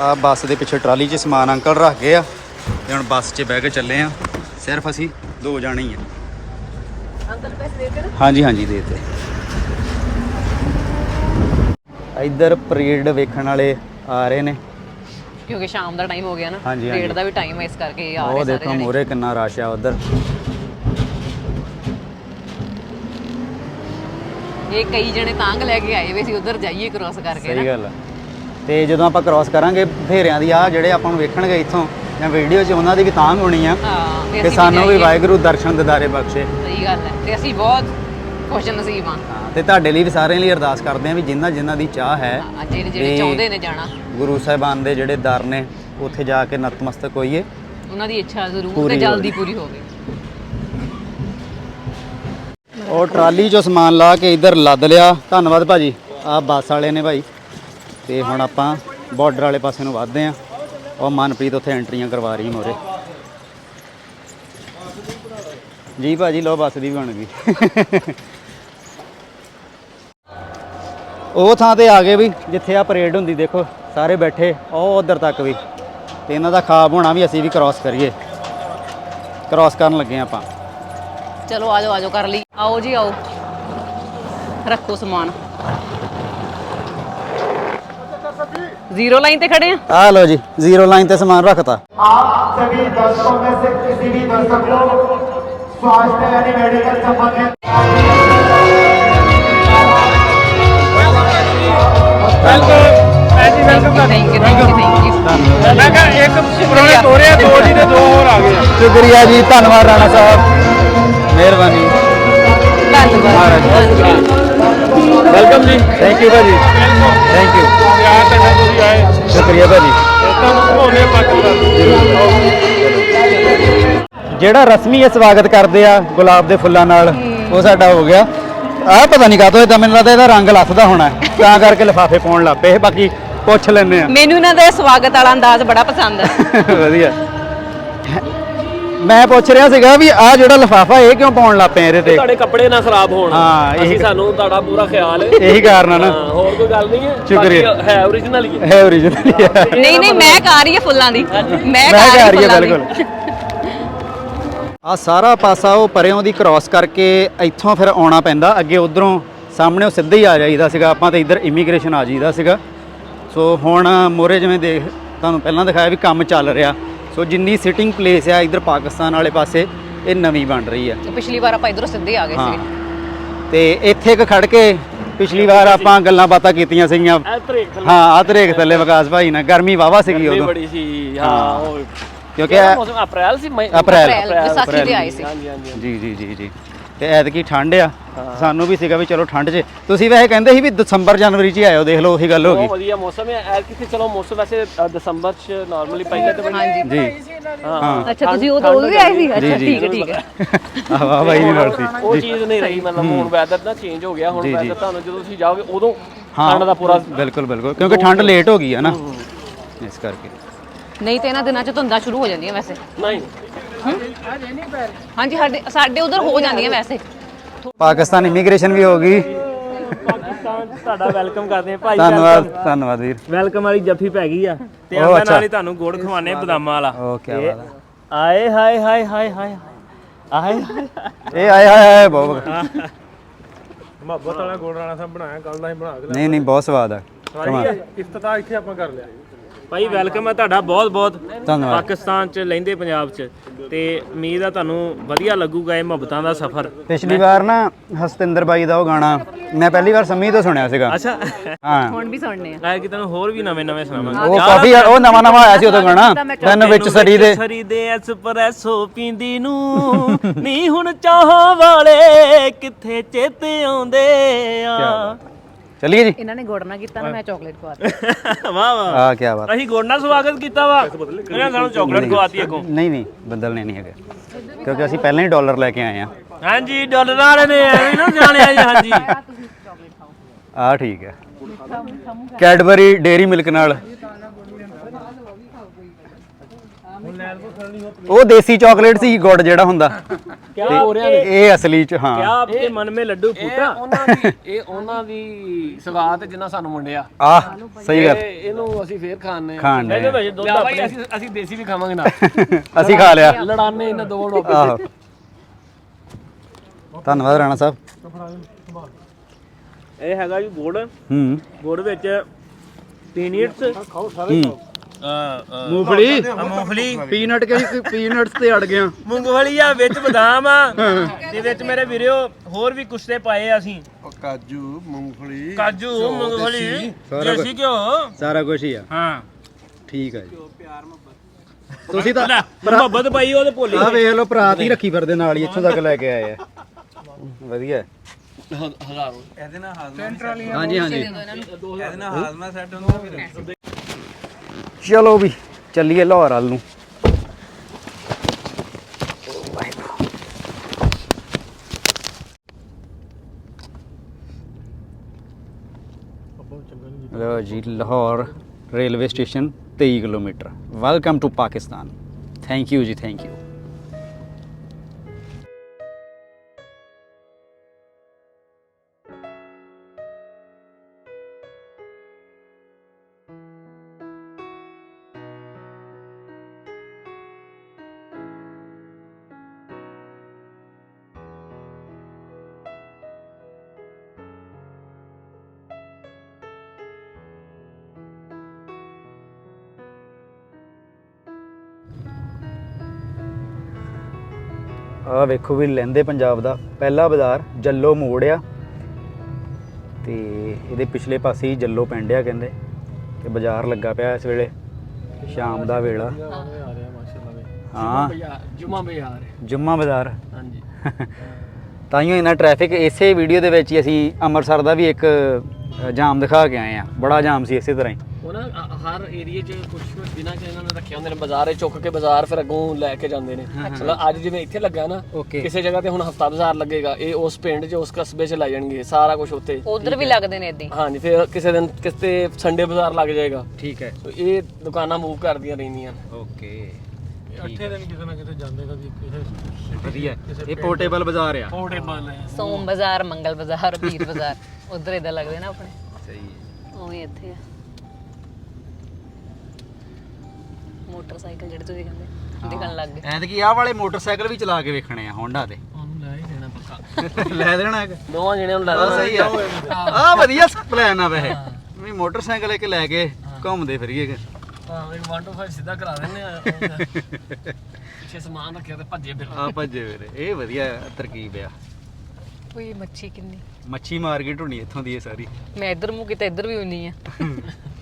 ਆ ਬੱਸ ਦੇ ਪਿੱਛੇ ਟਰਾਲੀ 'ਚ ਸਮਾਨ ਅੰਕਲ ਰੱਖ ਗਏ ਆ ਤੇ ਹੁਣ ਬੱਸ 'ਚ ਬਹਿ ਕੇ ਚੱਲੇ ਆ। ਸਿਰਫ ਅਸੀਂ ਦੋ ਜਾਣੇ ਹੀ ਆ। ਅੰਕਲ ਪੈਸੇ ਦੇ ਦੇ ਹਾਂਜੀ ਹਾਂਜੀ ਦੇ ਤੇ ਇੱਧਰ ਪਰੇਡ ਵੇਖਣ ਵਾਲੇ ਆ ਰਹੇ ਨੇ। ਕਿਉਂਕਿ ਸ਼ਾਮ ਦਾ ਟਾਈਮ ਹੋ ਗਿਆ ਨਾ। ਹਾਂਜੀ। ਦਾ ਵੀ ਟਾਈਮ ਹੈ ਇਸ ਕਰਕੇ ਆ ਉਹ ਰਹੇ ਸਾਰੇ ਦੇਖੋ ਜਣੇ। ਮੋਰੇ ਕਿੰਨਾ ਰਸ਼ ਆ ਉਧਰ। ਇਹ ਕਈ ਜਣੇ ਤਾਂਗ ਲੈ ਕੇ ਆਏ ਵੇ ਸੀ ਉਧਰ ਜਾਈਏ ਕ੍ਰੋਸ ਕਰਕੇ ਸਹੀ ਨਾ। ਗੱਲ ਆ। ਤੇ ਜਦੋਂ ਆਪਾਂ ਕ੍ਰਾਸ ਕਰਾਂਗੇ ਫੇਰਿਆਂ ਦੀ ਆ ਜਿਹੜੇ ਆਪਾਂ ਨੂੰ ਵੇਖਣਗੇ ਇੱਥੋਂ ਜਾਂ ਵੀਡੀਓ 'ਚ ਉਹਨਾਂ ਦੀ ਵੀ ਤਾਂਘ ਹੋਣੀ ਆ ਹਾਂ ਤੇ ਅਸੀਂ ਸਾਨੂੰ ਵੀ ਜਾਈਏ। ਵਾਹਿਗੁਰੂ ਦਰਸ਼ਨ ਦਿਦਾਰੇ ਬਖਸ਼ੇ। ਸਹੀ ਗੱਲ ਹੈ ਤੇ ਅਸੀਂ ਬਹੁਤ ਖੁਸ਼ ਨਸੀਬ ਹਾਂ ਹਾਂ, ਤੇ ਤੁਹਾਡੇ ਲਈ ਵੀ ਸਾਰਿਆਂ ਲਈ ਅਰਦਾਸ ਕਰਦੇ ਆ ਵੀ ਜਿਨ੍ਹਾਂ ਜਿਨ੍ਹਾਂ ਦੀ ਚਾਹ ਹੈ ਹਾਂ, ਜਿਹੜੇ ਜਿਹੜੇ ਚਾਹੁੰਦੇ ਨੇ ਜਾਣਾ। ਗੁਰੂ ਸਾਹਿਬਾਨ ਦੇ ਜਿਹੜੇ ਦਰ ਨੇ ਉੱਥੇ ਜਾ ਕੇ ਨਤਮਸਤਕ ਹੋਈਏ। ਉਹਨਾਂ ਦੀ ਇੱਛਾ ਜ਼ਰੂਰ ਪੂਰੀ ਤੇ ਹੋਵੇ। ਜਲਦੀ ਪੂਰੀ ਹੋਵੇ। ਉਹ ਟਰਾਲੀ 'ਚੋਂ ਸਮਾਨ ਲਾ ਕੇ ਇੱਧਰ ਲੱਦ ਲਿਆ। ਧੰਨਵਾਦ ਭਾਜੀ। ਆ ਬੱਸ ਵਾਲੇ ਨੇ ਭਾਈ। ਤੇ ਹੁਣ ਆਪਾਂ ਬਾਰਡਰ ਵਾਲੇ ਪਾਸੇ ਨੂੰ ਵੱਧਦੇ ਆ। ਉਹ ਮਨਪ੍ਰੀਤ ਉੱਥੇ ਐਂਟਰੀਆਂ ਕਰਵਾ ਰਹੀ ਮੋਰੇ। ਜੀ ਭਾਜੀ ਲੋ ਬੱਸ ਦੀ ਵੀ ਬਣ ਗਈ। ਉਹ ਥਾਂ ਤੇ ਆ ਗਏ ਵੀ, ਜਿੱਥੇ ਆ ਪਰੇਡ ਹੁੰਦੀ, ਦੇਖੋ, ਸਾਰੇ ਬੈਠੇ, ਉਹ ਉਧਰ ਤੱਕ ਵੀ। ਤੇ ਇਹਨਾਂ ਦਾ ਖਾਬ ਹੋਣਾ ਵੀ ਅਸੀਂ ਵੀ ਕ੍ਰਾਸ ਕਰੀਏ। ਕ੍ਰਾਸ ਕਰਨ ਲੱਗੇ ਆਪਾਂ। ਚਲੋ ਆਜੋ ਆਜੋ ਕਰ ਲਈ ਆਓ ਜੀ ਆਓ ਰੱਖੋ ਸਮਾਨ ਜ਼ੀਰੋ ਲਾਈਨ ਤੇ ਖੜੇ ਆ ਆ ਲੋ ਜੀ ਜ਼ੀਰੋ ਲਾਈਨ ਤੇ ਸਮਾਨ ਰੱਖਤਾ आप सभी दर्शकों में से किसी भी दर्शक को स्वास्थ्य यानी मेडिकल संबंधित ਵੈਲਕਮ ਐਜੀ ਵੈਲਕਮ ਕਰ thank you thank you thank you ਮੈਂ ਕਿਹਾ ਇੱਕ ਪੁਰਾਣੇ ਤੋਰੇ ਦੋ ਜੀ ਦੇ ਦੋ ਹੋਰ ਆ ਗਏ ਸ਼ੁਕਰੀਆ ਜੀ ਧੰਨਵਾਦ ਰਾਣਾ ਸਾਹਿਬ ਮਿਹਰਬਾਨੀ ਧੰਨਵਾਦ। ਵੈਲਕਮ ਜੀ। ਥੈਂਕ ਯੂ ਭਾਜੀ। ਥੈਂਕ ਯੂ ਯਾਰ ਤੁਹਾਡਾ ਤੁਸੀਂ ਆਏ? ਸ਼ੁਕਰੀਆ ਭਾਜੀ। ਤੁਹਾਨੂੰ ਘੁਮਾਉਣੇ ਪਾਕਿਸਤਾਨ ਜਿਹੜਾ ਰਸਮੀ ਇਹ ਸਵਾਗਤ ਕਰਦੇ ਆ ਗੁਲਾਬ ਦੇ ਫੁੱਲਾਂ ਨਾਲ ਉਹ ਸਾਡਾ ਹੋ ਗਿਆ। ਆ ਪਤਾ ਨਹੀਂ ਕਾਹਤੋਂ ਇਦਾਂ ਮੈਨੂੰ ਲੱਗਦਾ ਇਹਦਾ ਰੰਗ ਲੱਥਦਾ ਹੋਣਾ। ਤਾਂ ਕਰਕੇ ਲਿਫਾਫੇ ਪਾਉਣ ਲੱਗ ਪਏ ਬਾਕੀ ਪੁੱਛ ਲੈਨੇ ਆ। ਮੈਨੂੰ ਇਹਨਾਂ ਦਾ ਸਵਾਗਤ ਵਾਲਾ ਅੰਦਾਜ਼ ਬੜਾ ਪਸੰਦ ਹੈ। <laughs> ਵਧੀਆ। ਮੈਂ ਪੁੱਛ ਰਿਹਾ ਸੀਗਾ ਵੀ ਆ ਜਿਹੜਾ ਲਿਫਾਫਾ ਇਹ ਕਿਉਂ ਪਾਉਣ ਲੱਗ ਪਏ ਇਹਦੇ ਤੇ? ਤੁਹਾਡੇ ਕੱਪੜੇ ਨਾ ਖਰਾਬ ਹੋਣ। ਹਾਂ, ਇਹੀ ਅਸੀਂ ਸਾਨੂੰ ਤੁਹਾਡਾ ਪੂਰਾ ਖਿਆਲ ਹੈ। ਇਹੀ ਕਾਰਨ ਆ ਨਾ। ਹਾਂ, ਹੋਰ ਕੋਈ ਗੱਲ ਨਹੀਂ ਹੈ। ਸ਼ੁਕਰੀਆ। ਬਾਕੀ ਹੈ ਓਰੀਜਨਲ ਹੀ ਹੈ। ਹੈ ਓਰੀਜਨਲ ਨਹੀਂ ਨਹੀਂ ਮੈਂ ਆ ਰਹੀ ਹੈ ਫੁੱਲਾਂ ਦੀ। ਮੈਂ ਮੈਂ ਰਹੀ ਹਾਂ। ਬਿਲਕੁਲ। ਆ ਸਾਰਾ ਪਾਸਾ ਉਹ ਪਰਿਓਂ ਦੀ ਕ੍ਰਾਸ ਕਰਕੇ ਇੱਥੋਂ ਫਿਰ ਆਉਣਾ ਪੈਂਦਾ। ਅੱਗੇ ਉਧਰੋਂ ਸਾਹਮਣੇ ਉਹ ਸਿੱਧਾ ਹੀ ਆ ਜਾਈਦਾ ਸੀਗਾ। ਆਪਾਂ ਤੇ ਇੱਧਰ ਇਮੀਗ੍ਰੇਸ਼ਨ ਆ ਜਾਈਦਾ ਸੀਗਾ। ਸੋ ਹੁਣ ਮੋਰੇ ਜਿਵੇਂ ਦੇਖ ਤੁਹਾਨੂੰ ਪਹਿਲਾਂ ਦਿਖਾਇਆ ਵੀ ਕੰਮ ਚੱਲ ਰਿਹਾ। ਸੋ ਜਿੰਨੀ ਸਿਟਿੰਗ ਪਲੇਸ ਆ ਇੱਧਰ ਪਾਕਿਸਤਾਨ ਵਾਲੇ ਪਾਸੇ ਇਹ ਨਵੀਂ ਬਣ ਰਹੀ ਆ। ਪਿਛਲੀ ਵਾਰ ਆਪਾਂ ਇਧਰੋਂ ਸਿੱਧੇ ਆ ਗਏ ਹਾਂ। ਸੀ। ਤੇ ਇੱਥੇ ਇੱਕ ਖੜ ਕੇ ਪਿਛਲੀ ਵਾਰ ਆਪਾਂ ਗੱਲਾਂ ਬਾਤਾਂ ਕੀਤੀਆਂ ਸੀਗੀਆਂ। ਹਾਂ ਆ ਤਰੇਕ ਥੱਲੇ ਵਿਕਾਸ ਭਾਈ ਨਾਲ। ਗਰਮੀ ਵਾਵਾ ਸੀਗੀ ਉਦੋਂ। ਬੜੀ ਸੀ। ਹਾਂ ਉਹ ਕਿਉਂਕਿ ਕਿਹੜਾ ਇਹ- ਮੌਸਮ ਅਪ੍ਰੈਲ ਸੀ ਮਈ ਅਪ੍ਰੈਲ। ਅਪ੍ਰੈਲ, ਵਿਸਾਖੀ ਤੇ ਆਏ ਸੀ। ਹਾਂਜੀ ਹਾਂਜੀ। ਜੀ ਜੀ ਜੀ ਜੀ। ਤੇ ਐਤਕੀ ਠੰਡ ਆ। ਸਾਨੂੰ ਵੀ ਸੀਗਾ ਵੀ ਚਲੋ ਠੰਡ 'ਚ। ਤੁਸੀਂ ਵੈਸੇ ਕਹਿੰਦੇ ਸੀ ਵੀ ਦਸੰਬਰ ਜਨਵਰੀ 'ਚ ਹੀ ਆਇਓ ਦੇਖ ਲਓ ਉਹੀ ਗੱਲ ਹੋ ਬਹੁਤ ਗਈ। ਵਧੀਆ ਮੌਸਮ ਹੈ। ਐਰ ਕਿਸੇ ਚਲੋ ਮੌਸਮ ਵੈਸੇ ਅ, ਦਸੰਬਰ ਚ ਨਾਰਮਲੀ ਪਹਿਲੇ ਤੇ ਬੜੀ ਹਾਂਜੀ। ਜੀ। ਹਾਂ। ਅੱਛਾ ਤੁਸੀਂ ਉਦੋਂ ਉਦੋਂ ਵੀ ਆਏ ਸੀ? ਅੱਛਾ ਜੀ, ਠੀਕ ਹੈ ਠੀਕ ਹੈ। ਆਹ ਵਾਹ ਬਾਈ ਜੀ ਨਾਲ ਸੀ ਉਹ ਚੀਜ਼ ਨਹੀਂ ਰਹੀ ਮਤਲਬ ਹੁਣ ਵੈਦਰ ਨਾ ਚੇਂਜ ਹੋ ਗਿਆ। ਹੁਣ ਜੀ, ਜੀ। ਵੈਦਰ ਤੁਹਾਨੂੰ ਜਦੋਂ ਤੁਸੀਂ ਜਾਓਗੇ ਉਦੋਂ ਹਾਂ ਠੰਡ ਦਾ ਪੂਰਾ ਬਿਲਕੁਲ ਬਿਲਕੁਲ। ਕਿਉਂਕਿ ਠੰਡ ਲੇਟ ਹੋ ਗਈ ਆ ਨਾ। ਇਸ ਕਰਕੇ। ਨਹੀਂ ਤੇ ਇਹਨਾਂ ਦਿਨਾਂ ਚ ਧੁੰਦਾਂ ਸ਼ੁਰੂ ਹੋ ਜਾਂਦੀਆਂ ਵੈਸੇ। ਨਹੀਂ। ਹਾਂਜੀ ਸਾਡੇ ਸਾਡੇ ਉਧਰ ਹੋ ਜਾਂਦੀਆਂ ਵੈਸੇ। ਪਾਕਿਸਤਾਨ ਇਮੀਗ੍ਰੇਸ਼ਨ ਵੀ ਹੋ ਗਈ। ਪਾਕਿਸਤਾਨ ਤੁਹਾਡਾ ਵੈਲਕਮ ਕਰਦੇ ਆ ਭਾਈ ਧੰਨਵਾਦ ਧੰਨਵਾਦ ਵੀਰ। ਵੈਲਕਮ ਵਾਲੀ ਜੱਫੀ ਪੈ ਗਈ ਆ। ਤੇ ਅੱਛਾ। ਨਾਲ ਹੀ ਤੁਹਾਨੂੰ ਗੁੜ ਖਵਾਣੇ ਬਦਾਮਾਂ ਵਾਲਾ। ਓ ਕੀ ਬਾਤ ਹੈ ਆਏ ਹਾਏ ਹਾਏ ਹਾਏ ਹਾਏ ਆਏ ਇਹ ਆਏ ਹਾਏ ਹਾਏ ਬਹੁਤ ਮੁਹੱਬਤ ਵਾਲਾ ਗੁੜ ਰਾਣਾ ਸਾਹਿਬ ਬਣਾਇਆ ਕੱਲ ਦਾ ਹੀ ਬਣਾ ਕੇ ਨਹੀਂ ਨਹੀਂ ਬਹੁਤ ਸਵਾਦ ਆ। ਸਾਰੀ ਇਫਤਤਾਹ ਇੱਥੇ ਆਪਾਂ ਕਰ ਲਿਆ। ਭਾਈ ਵੈਲਕਮ ਹੈ ਤੁਹਾਡਾ ਬਹੁਤ ਬਹੁਤ। ਧੰਨਵਾਦ। ਪਾਕਿਸਤਾਨ ਚ ਲੈਂਦੇ ਪੰਜਾਬ ਚ। ਤੇ ਉਮੀਦ ਆ ਤੁਹਾਨੂੰ ਵਧੀਆ ਲੱਗੂਗਾ ਇਹ ਮੁਹੱਬਤਾਂ ਦਾ ਸਫ਼ਰ। ਪਿਛਲੀ ਵਾਰ ਨਾ ਹਸਤਿੰਦਰ ਬਾਈ ਦਾ ਉਹ ਗਾਣਾ ਮੈਂ ਪਹਿਲੀ ਵਾਰ ਸੰਮੀ ਤੋਂ ਸੁਣਿਆ ਸੀਗਾ। ਅੱਛਾ। ਹਾਂ। ਹੁਣ ਵੀ ਸੁਣਨੇ ਆ। ਲੈ ਕਿ ਤੈਨੂੰ ਹੋਰ ਵੀ ਨਵੇਂ ਨਵੇਂ ਸੁਣਾਵਾਂਗੇ। ਉਹ ਕਾਫੀ ਉਹ ਨਵਾਂ ਨਵਾਂ ਆਇਆ ਸੀ ਉਦੋਂ ਗਾਣਾ। ਤੈਨੂੰ ਵਿੱਚ ਸਰੀ ਦੇ ਸਰੀ ਦੇ ਐਸਪ੍ਰੈਸੋ ਪੀਂਦੀ ਨੂੰ। <laughs> ਨੀ ਹੁਣ ਚਾਹਾਂ ਵਾਲੇ ਕਿੱਥੇ ਚੇਤੇ ਆਉਂਦੇ ਆ। ਚੱਲੀਏ ਜੀ? ਇਹਨਾਂ ਨੇ ਗੁੜ ਨਾ ਕੀਤਾ ਨਾ ਮੈਂ ਚਾਕਲੇਟ ਖਵਾਤੀ ਵਾਹ ਵਾਹ। ਆ ਕੀ ਬਾਤ। ਅਸੀਂ ਨਾਲ ਸਵਾਗਤ ਕੀਤਾ ਵਾ। ਇਹਨਾਂ ਸਾਨੂੰ ਚਾਕਲੇਟ ਖਵਾਤੀ ਅੱਗੋਂ। ਨਹੀਂ ਨਹੀਂ ਬਦਲਨੇ ਨਹੀਂ ਹੈਗੇ। ਕਿਉਂਕਿ ਅਸੀਂ ਪਹਿਲਾਂ ਹੀ ਡਾਲਰ ਲੈ ਕੇ ਆਏ ਆ। ਹਾਂਜੀ ਡਾਲਰ ਵਾਲੇ ਨੇ ਐਵੇਂ ਨਾ ਜਾਣਿਆ ਜੀ ਹਾਂਜੀ। ਆ ਠੀਕ ਹੈ। ਕੈਡਬਰੀ ਡੇਰੀ ਮਿਲਕ ਨਾਲ। ਉਹ ਦੇਸੀ ਚਾਕਲੇਟ ਸੀ ਗੁੜ ਜਿਹੜਾ ਹੁੰਦਾ। ਕਿਆ ਹੋ ਰਿਹਾ ਇਹ ਅਸਲੀ ਚ ਹਾਂ। ਕਿਆ ਆਪਕੇ ਮਨ ਮੇ ਲੱਡੂ ਫੂਟਾ? ਉਹਨਾਂ ਦੀ ਇਹ ਉਹਨਾਂ ਦੀ ਸਗਾਤ ਜਿੰਨਾ ਸਾਨੂੰ ਮੁੰਡਿਆ ਆ ਸਹੀ ਗੱਲ। ਇਹਨੂੰ ਅਸੀਂ ਫੇਰ ਖਾਣੇ ਖਾਣ ਇਹਦੇ ਦੇ ਵਿੱਚ ਦੁੱਧ ਲਿਆ ਭਾਈ ਅਸੀਂ ਅਸੀਂ ਦੇਸੀ ਵੀ ਖਾਵਾਂਗੇ ਨਾ <laughs> ਅਸੀਂ ਖਾ ਲਿਆ। ਲੜਾਨੇ ਇਹਨਾਂ ਦੋ ਨੂੰ ਆਹੋ। ਧੰਨਵਾਦ ਰਾਣਾ ਸਾਹਿਬ। ਇਹ ਹੈਗਾ ਜੀ ਗੁੜ। ਹੂੰ। ਗੁੜ ਵਿੱਚ ਪੀਨਟਸ ਹੂੰ। ਮੂੰਗਫਲੀ? ਮੂੰਗਫਲੀ ਪੀਨਟ ਕਹੀ ਪੀਨਟਸ ਤੇ ਅੜ ਗਿਆ ਮੂੰਗਫਲੀ ਆ ਵਿੱਚ ਬਦਾਮ ਆ ਤੇ ਵਿੱਚ ਮੇਰੇ ਵੀਰਿਓ ਹੋਰ ਵੀ ਕੁਛ ਪਾਏ ਆ ਅਸੀਂ। ਕਾਜੂ ਮੂੰਗਫਲੀ ਕਾਜੂ ਮੂੰਗਫਲੀ ਸਾਰਾ ਦੇਸੀ ਘਿਓ। ਸਾਰਾ ਕੁਝ ਹੀ ਆ। ਹਾਂ। ਠੀਕ ਹੈ ਜੀ। ਤੁਸੀਂ ਤਾਂ ਮੁਹੱਬਤ ਪਾਈ ਉਹਦੇ ਭੋਲੀ ਆ ਵੇਖ ਲਓ ਭਰਾਤ ਹੀ ਰੱਖੀ ਫਿਰਦੇ ਨਾਲ ਹੀ ਇੱਥੋਂ ਤੱਕ ਲੈ ਕੇ ਆਏ ਆ। ਵਧੀਆ। ਹੈ। ਹਾਂਜੀ ਹਾਂਜੀ। ਚਲੋ ਵੀ, ਚੱਲੀਏ ਲਾਹੌਰ ਵੱਲ ਨੂੰ। ਲਓ ਜੀ, Lahore railway station 23 kilometre. Welcome to Pakistan. Thank you ਜੀ, ਥੈਂਕ ਯੂ। ਆ ਵੇਖੋ ਵੀ ਲਹਿੰਦੇ ਪੰਜਾਬ ਦਾ। ਪਹਿਲਾ ਬਾਜ਼ਾਰ ਜੱਲੋ ਮੋੜ ਆ ਤੇ ਇਹਦੇ ਪਿਛਲੇ ਪਾਸੇ ਹੀ ਜੱਲੋ ਪਿੰਡ ਆ ਕਹਿੰਦੇ। ਤੇ ਬਾਜ਼ਾਰ ਲੱਗਾ ਪਿਆ ਇਸ ਵੇਲੇ ਸ਼ਾਮ ਦਾ ਵੇਲਾ। ਹਾਂ। ਜੁਮਾ ਬਿਹਾਰ ਜੁੰਮਾ ਬਾਜ਼ਾਰ। ਹਾਂਜੀ। ਤਾਈਓ ਇਹਨਾਂ ਟ੍ਰੈਫਿਕ ਇਸੇ ਵੀਡੀਓ ਦੇ ਵਿੱਚ ਹੀ ਅਸੀਂ ਅੰਮ੍ਰਿਤਸਰ ਦਾ ਵੀ ਇੱਕ ਜਾਮ ਦਿਖਾ ਕੇ ਆਏ ਆ ਬੜਾ ਜਾਮ ਸੀ ਇਸੇ ਤਰ੍ਹਾਂ ਹੀ। ਹਰ ਏਰੀਆ 'ਚ ਕੁਝ ਦਿਨਾਂ 'ਚ ਇਹਨਾਂ ਨੇ ਰੱਖੇ ਹੁੰਦੇ ਨੇ। ਬਾਜ਼ਾਰ 'ਚ ਚੁੱਕ ਕੇ ਬਾਜ਼ਾਰ ਫਿਰ ਅੱਗੋਂ ਲੈ ਕੇ ਜਾਂਦੇ ਨੇ। ਮਤਲਬ ਅੱਜ ਜਿਵੇਂ ਇੱਥੇ ਲੱਗਾ ਨਾ ਕਿਸੇ ਜਗ੍ਹਾ ਤੇ ਹੁਣ ਹਫਤਾ ਬਾਜ਼ਾਰ ਲੱਗੇਗਾ ਇਹ ਉਸ ਪਿੰਡ 'ਚ ਉਸ ਕਸਬੇ 'ਚ ਲੈ ਜਾਣਗੇ ਸਾਰਾ ਕੁਝ ਉੱਥੇ। ਉਧਰ ਵੀ ਲੱਗਦੇ ਨੇ ਇਦਾਂ ਹਾਂਜੀ ਫਿਰ ਕਿਸੇ ਦਿਨ ਕਿਤੇ ਸੰਡੇ ਬਾਜ਼ਾਰ ਲੱਗ ਜਾਏਗਾ। ਠੀਕ ਹੈ। ਸੋ ਇਹ ਦੁਕਾਨਾਂ ਮੂਵ ਕਰਦੀਆਂ ਰਹਿੰਦੀਆਂ ਓਕੇ ਅੱਠੇ ਦਿਨ ਕਿਤੇ ਨਾ ਕਿਤੇ ਜਾਂਦੇ ਕਦੀ ਕਿਸੇ ਵਧੀਆ। ਇਹ ਪੋਰਟੇਬਲ ਬਾਜ਼ਾਰ ਆ। ਪੋਰਟੇਬਲ ਹੈ। ਸੋਮ ਬਾਜ਼ਾਰ ਮੰਗਲ ਬਾਜ਼ਾਰ ਵੀਰ ਬਾਜ਼ਾਰ। ਉਧਰ ਇਦਾਂ ਲੱਗਦੇ ਨਾ ਆਪਣੇ। ਸਹੀ ਹੈ। ਉਵੇਂ ਇੱਥੇ ਆ। ਮੋਟਰਸਾਈਕਲ ਜਿਹੜੇ ਤੁਸੀਂ ਕਹਿੰਦੇ ਦਿਖਣ ਲੱਗ ਗਏ। ਐਤਕੀ ਆਹ ਵਾਲੇ ਮੋਟਰਸਾਈਕਲ ਵੀ ਚਲਾ ਕੇ ਵੇਖਣੇ ਆ ਹੋਂਡਾ ਦੇ। ਉਹਨੂੰ ਲੈ ਹੀ ਦੇਣਾ ਪੱਕਾ। ਲੈ ਦੇਣਾ ਹੈਗਾ ਦੋਵਾਂ ਜਣਿਆਂ ਨੂੰ ਲੈ ਹਾਂ, ਦੇਣਾ। ਸਹੀ ਆ। ਆ ਵਧੀਆ ਪਲਾਨ ਆ ਵੈਸੇ। ਵੀ ਮੋਟਰਸਾਈਕਲ ਇੱਕ ਲੈ ਕੇ ਘੁੰਮਦੇ ਫਿਰੀਏ ਹਾਂ ਇੱਕ 1 2 5 ਸਿੱਧਾ ਕਰਾ ਦਿੰਨੇ ਆ। ਪਿੱਛੇ ਸਮਾਨ ਰੱਖਿਆ ਤੇ ਭੱਜੇ ਫਿਰ ਆ ਭੱਜੇ ਵੀਰੇ ਇਹ ਵਧੀਆ ਤਰਕੀਬ ਆ। ਕੋਈ ਮੱਛੀ ਕਿੰਨੀ? ਮੱਛੀ ਮਾਰਕੀਟ ਹੋਣੀ ਇੱਥੋਂ ਦੀ ਇਹ ਸਾਰੀ। ਮੈਂ ਇੱਧਰ ਮੂੰਹ ਕੀਤਾ ਇੱਧਰ ਵੀ ਹੁੰਨੀ ਆ। <laughs>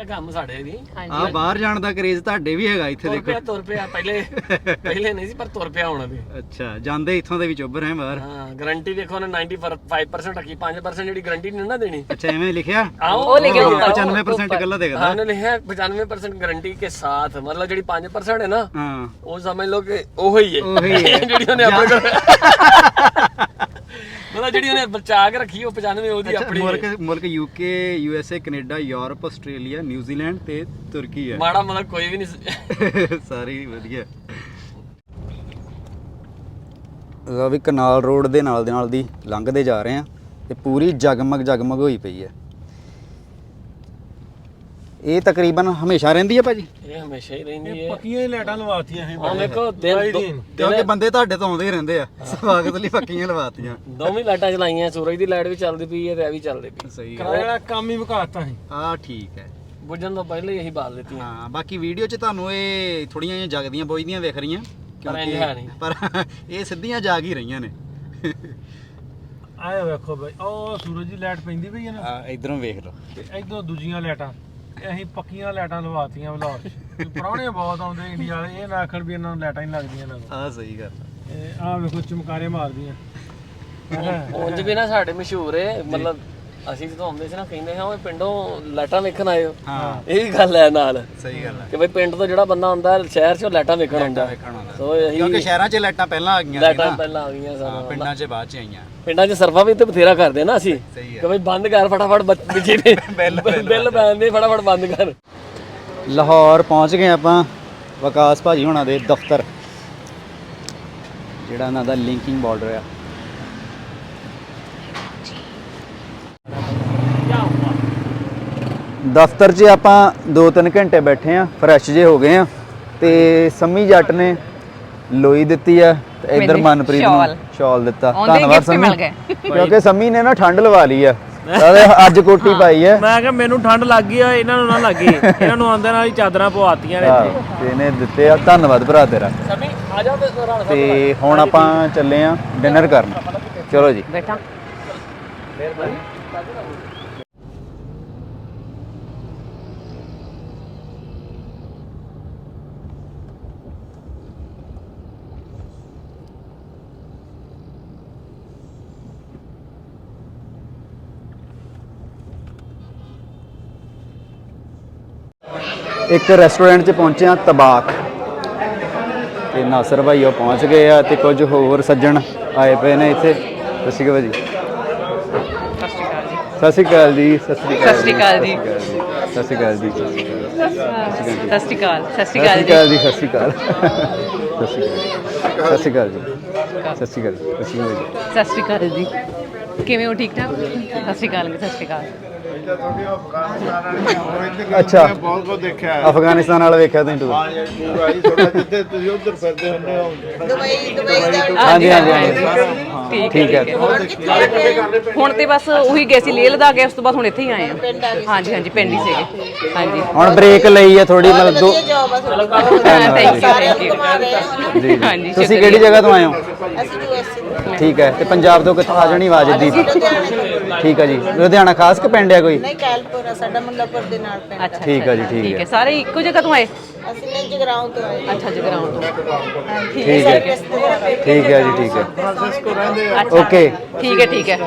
ਇਹ ਕੰਮ ਸਾਡੇ ਦੀ ਆ ਬਾਹਰ ਜਾਣ ਦਾ ਕਰੇਜ਼ ਤੁਹਾਡੇ ਵੀ ਹੈਗਾ ਇੱਥੇ ਤੁਰ ਦੇਖੋ। ਪਿਆ ਤੁਰ ਪਿਆ ਪਹਿਲੇ ਪਹਿਲੇ ਨਹੀਂ ਸੀ ਪਰ ਤੁਰ ਪਿਆ ਹੁਣ ਵੀ। ਅੱਛਾ ਜਾਂਦੇ ਇੱਥੋਂ ਦੇ ਵੀ ਚੁੱਭਰ ਹੈ ਬਾਹਰ। ਹਾਂ ਗਾਰੰਟੀ ਦੇਖੋ ਉਹਨੇ 95% ਰੱਖੀ 5% ਜਿਹੜੀ ਗਾਰੰਟੀ ਨਹੀਂ ਨਾ ਦੇਣੀ। ਅੱਛਾ ਐਵੇਂ ਲਿਖਿਆ? ਆਓ ਉਹ ਲਿਖਿਆ ਉਹ- ਉੱਪਰ। 95% ਇਕੱਲਾ ਹਾਂ ਦੇਖਦਾ ਉਹਨੇ ਲਿਖਿਆ 95% ਗਾਰੰਟੀ ਕੇ ਸਾਥ। ਮਤਲਬ ਜਿਹੜੀ 5% ਹੈ ਨਾ ਹਾਂ। ਉਹ ਸਮਝ ਲਓ ਕਿ ਉਹ ਹੀ ਹੈ। ਉਹੀ ਹੈ। ਜਿਹੜੀ ਉਹਨੇ ਆਪਣੇ ਕੋਲ ਮਤਲਬ ਜਿਹੜੀ ਉਹਨੇ ਬਚਾ ਕੇ ਰੱਖੀ ਉਹ 95 ਉਹਦੀ ਆਪਣੀ ਮੁਲਕ। ਮੁਲਕ UK USA Canada Europe Australia New Zealand ਤੇ ਤੁਰਕੀ ਹੈ। ਮਾੜਾ ਮਤਲਬ ਕੋਈ ਵੀ ਨਹੀਂ <laughs> ਸਾਰੀ ਵਧੀਆ। ਵੀ ਕਨਾਲ ਰੋਡ ਦੇ ਨਾਲ ਦੇ ਨਾਲ ਦੀ ਲੰਘਦੇ ਜਾ ਰਹੇ ਆ ਤੇ ਪੂਰੀ ਜਗਮਗ ਜਗਮਗ ਹੋਈ ਪਈ ਹੈ। ਇਹ ਤਕਰੀਬਨ ਹਮੇਸ਼ਾ ਰਹਿੰਦੀ ਹੈ ਭਾਜੀ? ਇਹ ਹਮੇਸ਼ਾ ਹੀ ਰਹਿੰਦੀ ਹੈ। ਪੱਕੀਆਂ ਹੀ ਲਾਈਟਾਂ ਲਵਾਤੀਆਂ ਸੀ ਹੁਣ ਦੇਖੋ ਦਿਨ ਦੋ- ਕਿਉਂਕਿ ਬੰਦੇ ਤੁਹਾਡੇ ਤੋਂ ਆਉਂਦੇ ਹੀ ਰਹਿੰਦੇ ਆ। ਸਵਾਗਤ ਲਈ ਪੱਕੀਆਂ ਲਵਾਤੀਆਂ। ਦੋਵੇਂ ਲਾਈਟਾਂ ਚਲਾਈਆਂ ਸੂਰਜ ਦੀ ਲਾਈਟ ਵੀ ਚੱਲਦੀ ਪਈ ਹੈ ਤੇ ਇਹ ਵੀ ਚੱਲਦੀ ਪਈ ਸਹੀ ਹੈ ਕਿਰਾਏ ਵਾਲਾ ਕੰਮ ਹੀ ਵਿਕਾਤਾ ਸੀ। ਆ ਠੀਕ ਹੈ। ਬੁੱਝਣ ਤੋਂ ਪਹਿਲੇ ਹੀ ਅਸੀਂ ਬਾਲ ਦਿੱਤੀਆਂ। ਹਾਂ ਬਾਕੀ ਵੀਡੀਓ 'ਚ ਤੁਹਾਨੂੰ ਇਹ ਥੋੜੀਆਂ ਜਿਹੀਆਂ ਜਗਦੀਆਂ ਬੋਝਦੀਆਂ ਵੇਖ ਰਹੀਆਂ। ਪਰ ਇੰਝ ਹੈ ਨਹੀਂ। ਪਰ ਇਹ ਸਿੱਧੀਆਂ ਜਾਗ ਹੀ ਰਹੀਆਂ ਨੇ। ਆਏ ਵੇਖੋ ਬਈ ਉਹ ਸੂਰਜ ਦੀ ਲਾਈਟ ਪੈਂਦੀ ਪਈ ਹੈ ਨਾ। ਆ ਇਧਰੋਂ ਵੇਖ ਲਓ। ਤੇ ਇਧਰੋਂ ਦੂਜੀਆਂ ਲਾਈਟਾਂ। ਅਸੀਂ ਪੱਕੀਆਂ ਲਾਈਟਾਂ ਲਵਾਤੀਆਂ ਬਲੌਰ 'ਚ। ਪੁਰਾਣੇ ਬਹੁਤ ਆਉਂਦੇ ਇੰਡੀਆ ਵਾਲੇ ਇਹ ਨਾ ਆਖਣ ਵੀ ਇਹਨਾਂ ਨੂੰ ਲਾਈਟਾਂ ਹੀ ਲੱਗਦੀਆਂ ਨਾ ਆ ਸਹੀ ਗੱਲ ਆਹ ਵੇਖੋ ਚਮਕਾਰੇ ਮਾਰਦੀਆਂ। ਉਂਝ ਵੀ ਨਾ ਸਾਡੇ ਮਸ਼ਹੂਰ ਏ ਮਤਲਬ ਅਸੀਂ ਜਦੋਂ ਆਉਂਦੇ ਸੀ ਨਾ ਕਹਿੰਦੇ ਹਾਂ ਉਹ ਪਿੰਡੋਂ ਲਾਈਟਾਂ ਵੇਖਣ ਆਇਓ ਹਾਂ? ਇਹ ਵੀ ਗੱਲ ਹੈ ਨਾਲ। ਸਹੀ ਗੱਲ ਹੈ। ਕਿ ਬਈ ਪਿੰਡ ਤੋਂ ਜਿਹੜਾ ਬੰਦਾ ਆਉਂਦਾ ਸ਼ਹਿਰ 'ਚੋਂ ਲਾਈਟਾਂ ਵੇਖਣ ਆਉਂਦਾ। ਵੇਖਣ ਆਉਂਦਾ। ਸੋ ਇਹੀ ਕਿਉਂਕਿ ਸ਼ਹਿਰਾਂ 'ਚ ਲਾਈਟਾਂ ਪਹਿਲਾਂ ਆ ਗਈਆਂ ਸੀ ਲਾਈਟਾਂ ਨਾ। ਪਹਿਲਾਂ ਆ ਗਈਆਂ ਹਾਂ, ਸਾਨੂੰ ਪਿੰਡਾਂ 'ਚ ਬਾਅਦ 'ਚ ਆਈਆਂ। ਪਿੰਡਾਂ 'ਚ ਸਰਫਾ ਵੀ ਤੇ ਬਥੇਰਾ ਕਰਦੇ ਨਾ ਅਸੀਂ। ਸਹੀ ਹੈ। ਕਿ ਬਈ ਬੰਦ ਕਰ ਫਟਾਫਟ ਬੱਚ- <laughs> ਦੇ ਬਿੱਲ- ਬਿੱਲ ਬਿੱਲ ਪੈਂਦੇ ਫਟਾਫਟ ਬੰਦ ਕਰ। ਲਾਹੌਰ ਪਹੁੰਚ ਗਏ ਆਪਾਂ ਵਿਕਾਸ ਭਾਜੀ ਹੁਣਾਂ ਦੇ ਦਫ਼ਤਰ। ਜਿਹੜਾ ਉਹਨਾਂ ਦਾ ਲਿੰਕਿੰਗ ਬਾਰਡਰ ਆ। ਦਫ਼ਤਰ 'ਚ ਆਪਾਂ 2-3 ਘੰਟੇ ਬੈਠੇ ਆ ਫਰੈਸ਼ ਜੇ ਹੋ ਗਏ ਆ ਤੇ ਸੰਮੀ ਜੱਟ ਨੇ ਲੋਈ ਦਿੱਤੀ ਆ ਤੇ ਇਧਰ ਮੈਨੂੰ ਮਨਪ੍ਰੀਤ ਨੂੰ ਸ਼ਾਲ। ਦਿੱਤਾ। ਧੰਨਵਾਦ ਸੰਮੀ। ਕਿਉਂਕਿ ਸੰਮੀ ਨੇ ਨਾ ਠੰਡ ਲਵਾ ਲਈ ਆ। ਉਹਦੇ ਅੱਜ ਕੋਟੀ ਪਾਈ ਆ। ਮੈਂ ਕਿਹਾ ਮੈਨੂੰ ਠੰਡ ਲੱਗ ਗਈ ਆ ਇਹਨਾਂ ਨੂੰ ਨਾ ਲੱਗੇ। ਇਹਨਾਂ ਨੂੰ ਆਂਦੇ ਨਾਲ ਹੀ ਚਾਦਰਾਂ ਪਵਾਤੀਆਂ ਨੇ ਤੇ ਇਹਨੇ ਦਿੱਤੇ ਆ। ਧੰਨਵਾਦ ਭਰਾ ਤੇਰਾ। ਸਮੀ ਆ ਜਾਓ ਤੇ ਰਾਣਾ ਤੇ ਹੁਣ ਆਪਾਂ ਚੱਲੇ ਆ ਡਿਨਰ ਕਰਨ। ਚਲੋ ਜੀ। ਬੈਠਾ। ਇੱਕ ਰੈਸਟੋਰੈਂਟ 'ਚ ਪਹੁੰਚੇ ਆ ਤਬਾਕ ਤੇ ਨਾਸਰ ਭਾਈ ਉਹ ਪਹੁੰਚ ਗਏ ਆ ਤੇ ਕੁਝ ਹੋਰ ਸੱਜਣ ਆਏ ਪਏ ਨੇ ਇੱਥੇ ਸਤਿ ਸ਼੍ਰੀ ਅਕਾਲ ਜੀ ਸਤਿ ਸ਼੍ਰੀ ਅਕਾਲ ਜੀ ਸਤਿ ਸ਼੍ਰੀ ਅਕਾਲ ਜੀ। ਸਤਿ ਸ਼੍ਰੀ ਅਕਾਲ ਜੀ ਸਤਿ ਸ਼੍ਰੀ ਅਕਾਲ ਸਤਿ ਸ਼੍ਰੀ ਅਕਾਲ ਸਤਿ ਸ਼੍ਰੀ ਸ਼੍ਰੀ ਅਕਾਲ ਜੀ ਅਕਾਲ ਜੀ ਸਤਿ ਸ਼੍ਰੀ ਅਕਾਲ ਸਤਿ ਸ਼੍ਰੀ ਅਕਾਲ ਜੀ ਸਤਿ ਸ਼੍ਰੀ ਅਕਾਲ ਸਤਿ ਸ਼੍ਰੀ ਅਕਾਲ ਜੀ ਸਤਿ ਸ਼੍ਰੀ ਅਕਾਲ ਜੀ ਕਿਵੇਂ ਹੋ ਠੀਕ ਠਾਕ ਸਤਿ ਸ਼੍ਰੀ ਅਕਾਲ ਸਤਿ ਸ਼੍ਰੀ ਅਕਾਲ ਅੱਛਾ। ਬਹੁਤ ਕੁਝ ਦੇਖਿਆ ਹੈ। ਅਫਗਾਨਿਸਤਾਨ ਵਾਲਾ ਵੇਖਿਆ ਤੁਸੀਂ ਟੂਰ ਹਾਂ ਜੀ ਪੂਰਾ ਹੀ ਥੋੜਾ ਜਿੱਥੇ ਤੁਸੀਂ ਉਧਰ ਫਿਰਦੇ ਹੁੰਦੇ ਹੋ। ਹਾਂਜੀ ਹਾਂਜੀ ਹਾਂਜੀ। ਠੀਕ ਠੀਕ ਹੈ ਹੁਣ ਤੇ ਬਸ ਉਹੀ ਗਏ ਸੀ ਲੇਹ ਲਦਾ ਗਏ ਉਸ ਤੋਂ ਬਾਅਦ ਹੁਣ ਇੱਥੇ ਹੀ ਆਏ ਆ ਹਾਂਜੀ ਹਾਂਜੀ ਪਿੰਡ ਹੀ ਸੀਗੇ। ਹਾਂਜੀ। ਹੁਣ ਬ੍ਰੇਕ ਲਈ ਆ ਥੋੜੀ ਮਤਲਬ ਦੋ ਜੀ। ਹਾਂਜੀ ਤੁਸੀਂ ਸ਼ੁਕਰੀਆ। ਕਿਹੜੀ ਜਗ੍ਹਾ ਤੋਂ ਆਏ ਹੋ? ਅਸੀਂ ਯੂਐਸਏ ਠੀਕ ਹੈ ਤੇ ਪੰਜਾਬ ਤੋਂ ਕਿੱਥੋਂ ਆ ਜਾਣੀ ਆਵਾਜ਼ ਦੀ ਠੀਕ ਹੈ ਜੀ। ਲੁਧਿਆਣਾ ਖਾਸ ਕਿ ਪਿੰਡ ਹੈ ਕੋਈ? ਨਹੀਂ ਕੈਲਪੁਰ ਆ ਸਾਡਾ ਮੁੱਲਾਪੁਰ ਦੇ ਨਾਲ ਪਿੰਡ ਆ। ਅੱਛਾ ਠੀਕ ਹੈ ਜੀ ਠੀਕ ਹੈ ਹੈ ਸਾਰੇ ਇੱਕੋ ਜਗ੍ਹਾ ਤੋਂ ਆਏ? ਅਸੀਂ ਨਹੀਂ ਜਗਰਾਉਂ ਤੋਂ ਆਏ। ਅੱਛਾ ਜਗਰਾਉਂ ਤੋਂ। ਠੀਕ ਠੀਕ ਹੈ ਠੀਕ ਹੈ ਜੀ। ਠੀਕ ਹੈ ਅੱਛਾ। ਓਕੇ। ਠੀਕ ਹੈ ਠੀਕ ਹੈ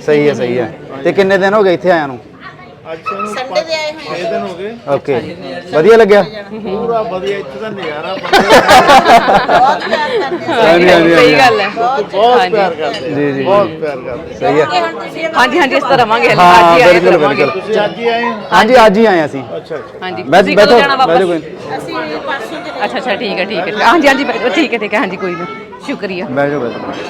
ਸਹੀ ਹੈ ਸਹੀ ਹੈ ਤੇ ਕਿੰਨੇ ਦਿਨ ਹੋ ਗਏ ਇੱਥੇ ਆਇਆ ਨੂੰ? ਅੱਜ ਸਾਨੂੰ ਸੰਡੇ ਦੇ ਆਏ ਹੋਏ 6 ਦਿਨ ਹੋ ਗਏ ਓਕੇ ਵਧੀਆ ਲੱਗਿਆ ਪੂਰਾ ਵਧੀਆ ਇੱਥੇ ਦਾ ਨਜ਼ਾਰਾ ਬਹੁਤ ਪਿਆਰ ਕਰਦੇ ਆ। ਹਾਂਜੀ ਹਾਂਜੀ ਸਹੀ ਗੱਲ ਹੈ ਬਹੁਤ ਪਿਆਰ ਕਰਦੇ ਜੀ ਜੀ ਬਹੁਤ ਪਿਆਰ ਕਰਦੇ ਸਹੀ ਹੈ ਹੁਣ ਤੁਸੀਂ ਹਾਂਜੀ ਹਾਂਜੀ ਇਸ ਤਰ੍ਹਾਂ ਰਵਾਂਗੇ ਹਾਂ ਅੱਜ ਹੀ ਆਏ ਬਿਲਕੁਲ ਰਵਾਂਗੇ। ਬਿਲਕੁਲ ਤੁਸੀਂ ਅੱਜ ਹੀ ਆਏ ਹੋ? ਹਾਂਜੀ ਅੱਜ ਹੀ ਆਏ ਅਸੀਂ ਅੱਛਾ ਅੱਛਾ ਹਾਂਜੀ ਮੈਂ ਤੁਸੀਂ ਬੈਠੋ ਕਦੋਂ ਜਾਣਾ ਬੈਠੋ ਵਾਪਸ ਕੋਈ ਅਸੀਂ ਪਰਸੋਂ ਚਲੇ ਅੱਛਾ ਅੱਛਾ ਠੀਕ ਹੈ ਠੀਕ ਹੈ ਹਾਂਜੀ ਹਾਂਜੀ ਬੈਠੋ, ਠੀਕ ਹੈ ਠੀਕ ਹੈ ਹਾਂਜੀ ਕੋਈ ਨਾ ਸ਼ੁਕਰੀਆ ਬੈਠੋ ਬੈਠੋ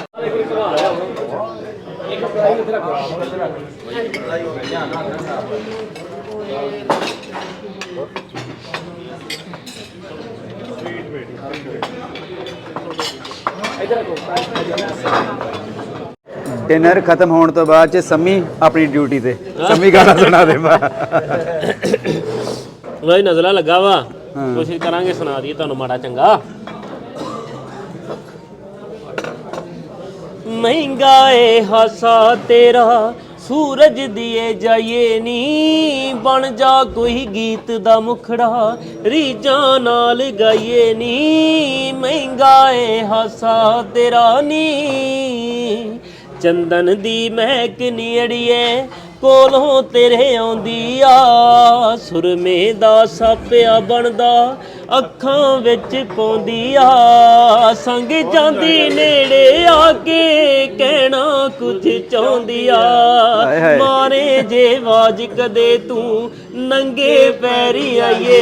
ਡਿਨਰ ਖਤਮ ਹੋਣ ਤੋਂ ਬਾਅਦ ਚ ਸੰਮੀ ਆਪਣੀ ਡਿਊਟੀ ਤੇ। ਸੰਮੀ ਗਾਣਾ ਸੁਣਾ ਦੇ ਬਾ। ਉਹਦਾ ਨਜ਼ਲਾ ਲੱਗਾ ਵਾ। ਕੋਸ਼ਿਸ਼ ਕਰਾਂਗੇ ਸੁਣਾ ਦਈਏ ਤੁਹਾਨੂੰ ਮਾੜਾ ਚੰਗਾ। ਮਹਿੰਗਾ ਏ ਹਾਸਾ ਤੇਰਾ। ਸੂਰਜ ਦੀਏ ਜਾਈਏ ਨੀ, ਬਣ ਜਾ ਕੋਈ ਗੀਤ ਦਾ ਮੁਖੜਾ ਰੀਜਾਂ ਨਾਲ ਗਾਈਏ ਨੀ, ਮਹਿੰਗਾ ਏ ਹਾਸਾ ਤੇਰਾ ਨੀ। ਚੰਦਨ ਦੀ ਮਹਿਕ ਨੀੜੀਏ ਕੋਲੋਂ ਤੇਰੇ ਆਉਂਦੀ ਆ, ਸੁਰਮੇ ਦਾ ਸਾਪਿਆ ਬਣਦਾ ਅੱਖਾਂ ਵਿੱਚ ਪਾਉਂਦੀ ਆ ਸੰਗ ਜਾਂਦੀ ਨੇੜੇ ਆ ਕੇ ਕਹਿਣਾ ਕੁਝ ਚਾਹੁੰਦੀ ਆ। ਮਾਰੇ ਜੇ ਆਵਾਜ਼ ਕਦੇ ਤੂੰ ਨੰਗੇ ਪੈਰੀ ਆਈਏ।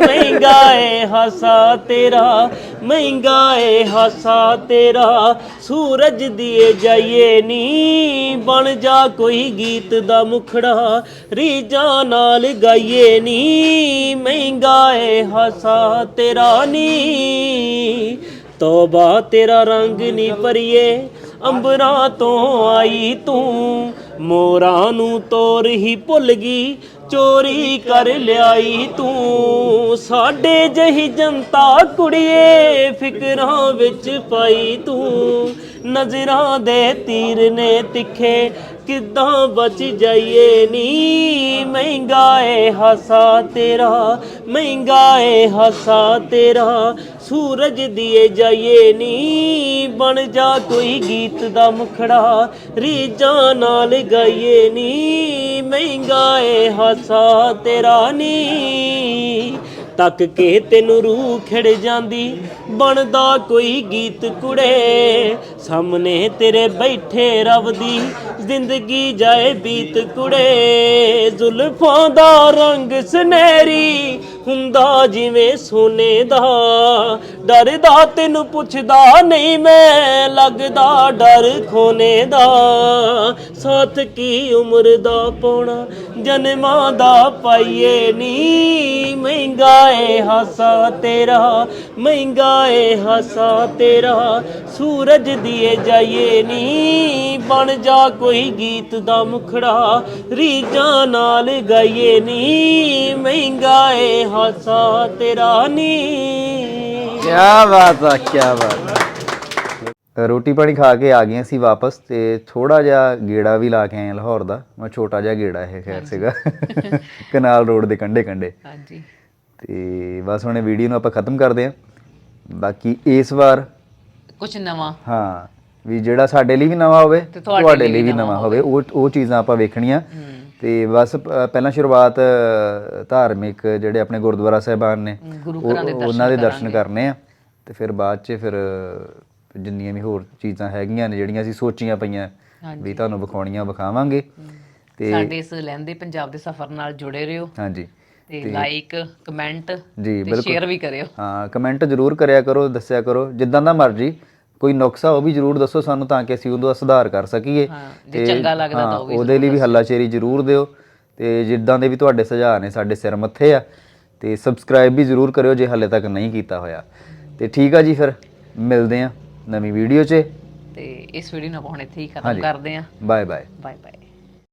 ਮਹਿੰਗਾ ਏ ਹਾਸਾ ਤੇਰਾ ਮਹਿੰਗਾ ਏ ਹਾਸਾ ਤੇਰਾ। ਸੂਰਜ ਦੀਏ ਜਾਈਏ ਨੀ ਬਣ ਜਾ ਕੋਈ ਗੀਤ ਦਾ ਮੁਖੜਾ। ਰੀਜਾਂ ਨਾਲ ਗਾਈਏ ਨੀ ਮਹਿੰਗਾ ਏ ਹਾਸਾ ਤੇਰਾ ਨੀ। ਤੋਬਾ ਤੇਰਾ ਰੰਗ ਨੀ ਪਰਿਏ ਅੰਬਰਾਂ ਤੋਂ ਆਈ ਤੂੰ। ਮੋਰਾਂ ਨੂੰ ਤੋਰ ਹੀ ਭੁੱਲ ਗਈ, ਚੋਰੀ ਕਰ ਲਿਆਈ ਤੂੰ। ਸਾਡੇ ਜਹੀ ਜਨਤਾ ਕੁੜੀਏ, ਫਿਕਰਾਂ ਵਿੱਚ ਪਾਈ ਤੂੰ। ਨਜ਼ਰਾਂ ਦੇ ਤੀਰ ਨੇ ਤਿੱਖੇ ਕਿੱਦਾਂ ਬਚ ਜਾਈਏ ਨੀ? ਮਹਿੰਗਾ ਏ ਹਸਾ ਤੇਰਾ, ਮਹਿੰਗਾ ਏ ਹਸਾ ਤੇਰਾ। ਸੂਰਜ ਦੀਏ ਜਾਈਏ ਨੀ? ਬਣ ਜਾ ਕੋਈ ਗੀਤ ਦਾ ਮੁਖੜਾ। ਰੀਜਾਂ ਨਾਲ ਗਾਈਏ ਨੀ? ਮਹਿੰਗਾ ਏ ਹਸਾ ਤੇਰਾ ਨੀ। ਤੱਕ ਕੇ ਤੈਨੂੰ ਰੂਹ ਖਿੜ ਜਾਂਦੀ, ਬਣਦਾ ਕੋਈ ਗੀਤ ਕੁੜੇ। ਸਾਹਮਣੇ ਤੇਰੇ ਬੈਠੇ ਰਬ ਦੀ ਜ਼ਿੰਦਗੀ ਜਾਏ ਬੀਤ ਕੁੜੇ। ਜ਼ੁਲਫਾਂ ਦਾ ਰੰਗ ਸੁਨਹਿਰੀ ਹੁੰਦਾ ਜਿਵੇਂ ਸੋਨੇ ਦਾ। ਡਰਦਾ ਤੈਨੂੰ ਪੁੱਛਦਾ ਨਹੀਂ ਮੈਂ, ਲੱਗਦਾ ਡਰ ਖੋਨੇ ਦਾ। ਸਾਥ ਕੀ ਉਮਰ ਦਾ ਪੌਣਾ, ਜਨਮਾਂ ਦਾ ਪਾਈਏ ਨੀ। ਮਹਿੰਗਾ ਏ ਹਾਸਾ ਤੇਰਾ, ਮਹਿੰਗਾ ਏ ਹਾਸਾ ਤੇਰਾ। ਸੂਰਜ ਦੀਏ ਜਾਈਏ ਨੀ, ਬਣ ਜਾ ਕੋਈ ਗੀਤ ਦਾ ਮੁਖੜਾ। ਰੀਜਾਂ ਨਾਲ ਗਾਈਏ ਨੀ, ਮਹਿੰਗਾ ਏ ਹਾਸਾ ਤੇਰਾ ਨੀ। ਕੀ ਬਾਤ ਆ ਕੀ ਬਾਤ ਆ। ਰੋਟੀ ਪਾਣੀ ਖਾ ਕੇ ਆ ਗਏ ਸੀ ਵਾਪਸ ਤੇ ਥੋੜਾ ਜਿਹਾ ਗੇੜਾ ਵੀ ਲਾ ਕੇ ਆਏ ਲਾਹੌਰ ਦਾ। ਮੈਂ ਛੋਟਾ ਜਿਹਾ ਗੇੜਾ ਇਹ ਖੈਰ ਸੀਗਾ। <laughs> ਕਨਾਲ ਰੋਡ ਦੇ ਕੰਢੇ ਕੰਢੇ ਹਾਂਜੀ। ਤੇ ਬਸ ਹੁਣ ਵੀਡੀਓ ਨੂੰ ਆਪਾਂ ਖਤਮ ਕਰਦੇ ਹਾਂ। ਬਾਕੀ ਇਸ ਵਾਰ ਕੁਝ ਨਵਾਂ। ਹਾਂ ਵੀ ਜਿਹੜਾ ਸਾਡੇ ਲਈ ਵੀ ਨਵਾਂ ਹੋਵੇ ਤੁਹਾਡੇ ਲਈ ਵੀ ਨਵਾਂ ਹੋਵੇ। ਉਹ ਉਹ ਚੀਜ਼ਾਂ ਆਪਾਂ ਵੇਖਣੀਆਂ। ਤੇ ਬਸ ਪ- ਪਹਿਲਾਂ ਸ਼ੁਰੂਆਤ ਅ, ਧਾਰਮਿਕ ਜਿਹੜੇ ਆਪਣੇ ਗੁਰਦੁਆਰਾ ਸਾਹਿਬਾਨ ਨੇ ਗੁਰੂ ਉਹ- ਘਰਾਂ ਦੇ ਦਰਸ਼ਨ ਉਹਨਾਂ ਦੇ ਦਰਸ਼ਨ ਕਰਨੇ ਆ। ਤੇ ਫਿਰ ਬਾਅਦ 'ਚ ਫਿਰ ਅ, ਜਿੰਨੀਆਂ ਵੀ ਹੋਰ ਚੀਜ਼ਾਂ ਹੈਗੀਆਂ ਨੇ ਜਿਹੜੀਆਂ ਅਸੀਂ ਸੋਚੀਆਂ ਪਈਆਂ ਵੀ ਤੁਹਾਨੂੰ ਵਿਖਾਉਣੀਆਂ ਵਿਖਾਵਾਂਗੇ। ਤੇ ਸਾਡੇ ਇਸ ਲਹਿੰਦੇ ਪੰਜਾਬ ਦੇ ਸਫ਼ਰ ਨਾਲ ਜੁੜੇ ਰਹੋ। ਹਾਂਜੀ। ਤੇ ਲਾਈਕ ਕਮੈਂਟ ਜੀ ਤੇ ਬਿਲਕੁਲ। ਸ਼ੇਅਰ ਵੀ ਕਰਿਓ। ਹਾਂ ਕਮੈਂਟ ਜ਼ਰੂਰ ਕਰਿਆ ਕਰੋ ਦੱਸਿਆ ਕਰੋ ਜਿੱਦਾਂ ਦਾ ਮਰਜ਼ੀ। ਕੋਈ ਨੁਕਸਾ ਉਹ ਵੀ ਜ਼ਰੂਰ ਦੱਸੋ ਸਾਨੂੰ ਤਾਂ ਕਿ ਅਸੀਂ ਉਹਦਾ ਸੁਧਾਰ ਕਰ ਸਕੀਏ। ਹਾਂ, ਜੇ ਚੰਗਾ ਲੱਗਦਾ ਤਾਂ ਹਾਂ, ਉਹ ਵੀ ਉਹਦੇ ਲਈ ਵੀ ਹੱਲਾਸ਼ੇਰੀ ਜ਼ਰੂਰ ਦਿਓ। ਤੇ ਜਿੱਦਾਂ ਦੇ ਵੀ ਤੁਹਾਡੇ ਸੁਝਾਅ ਨੇ ਸਾਡੇ ਸਿਰ ਮੱਥੇ ਆ ਤੇ ਸਬਸਕ੍ਰਾਈਬ ਵੀ ਜ਼ਰੂਰ ਕਰਿਓ ਜੇ ਹਾਲੇ ਤੱਕ ਨਹੀਂ ਕੀਤਾ ਹੋਇਆ। ਤੇ ਠੀਕ ਆ ਜੀ ਫਿਰ ਮਿਲਦੇ ਆ ਨਵੀਂ ਵੀਡੀਓ 'ਚ। ਤੇ ਇਸ ਵੀਡੀਓ ਨੂੰ ਆਪਾਂ ਹੁਣ ਇੱਥੇ ਹੀ ਖਤਮ ਹਾਂਜੀ। ਕਰਦੇ ਹਾਂ ਬਾਏ ਬਾਏ ਬਾਏ ਬਾਏ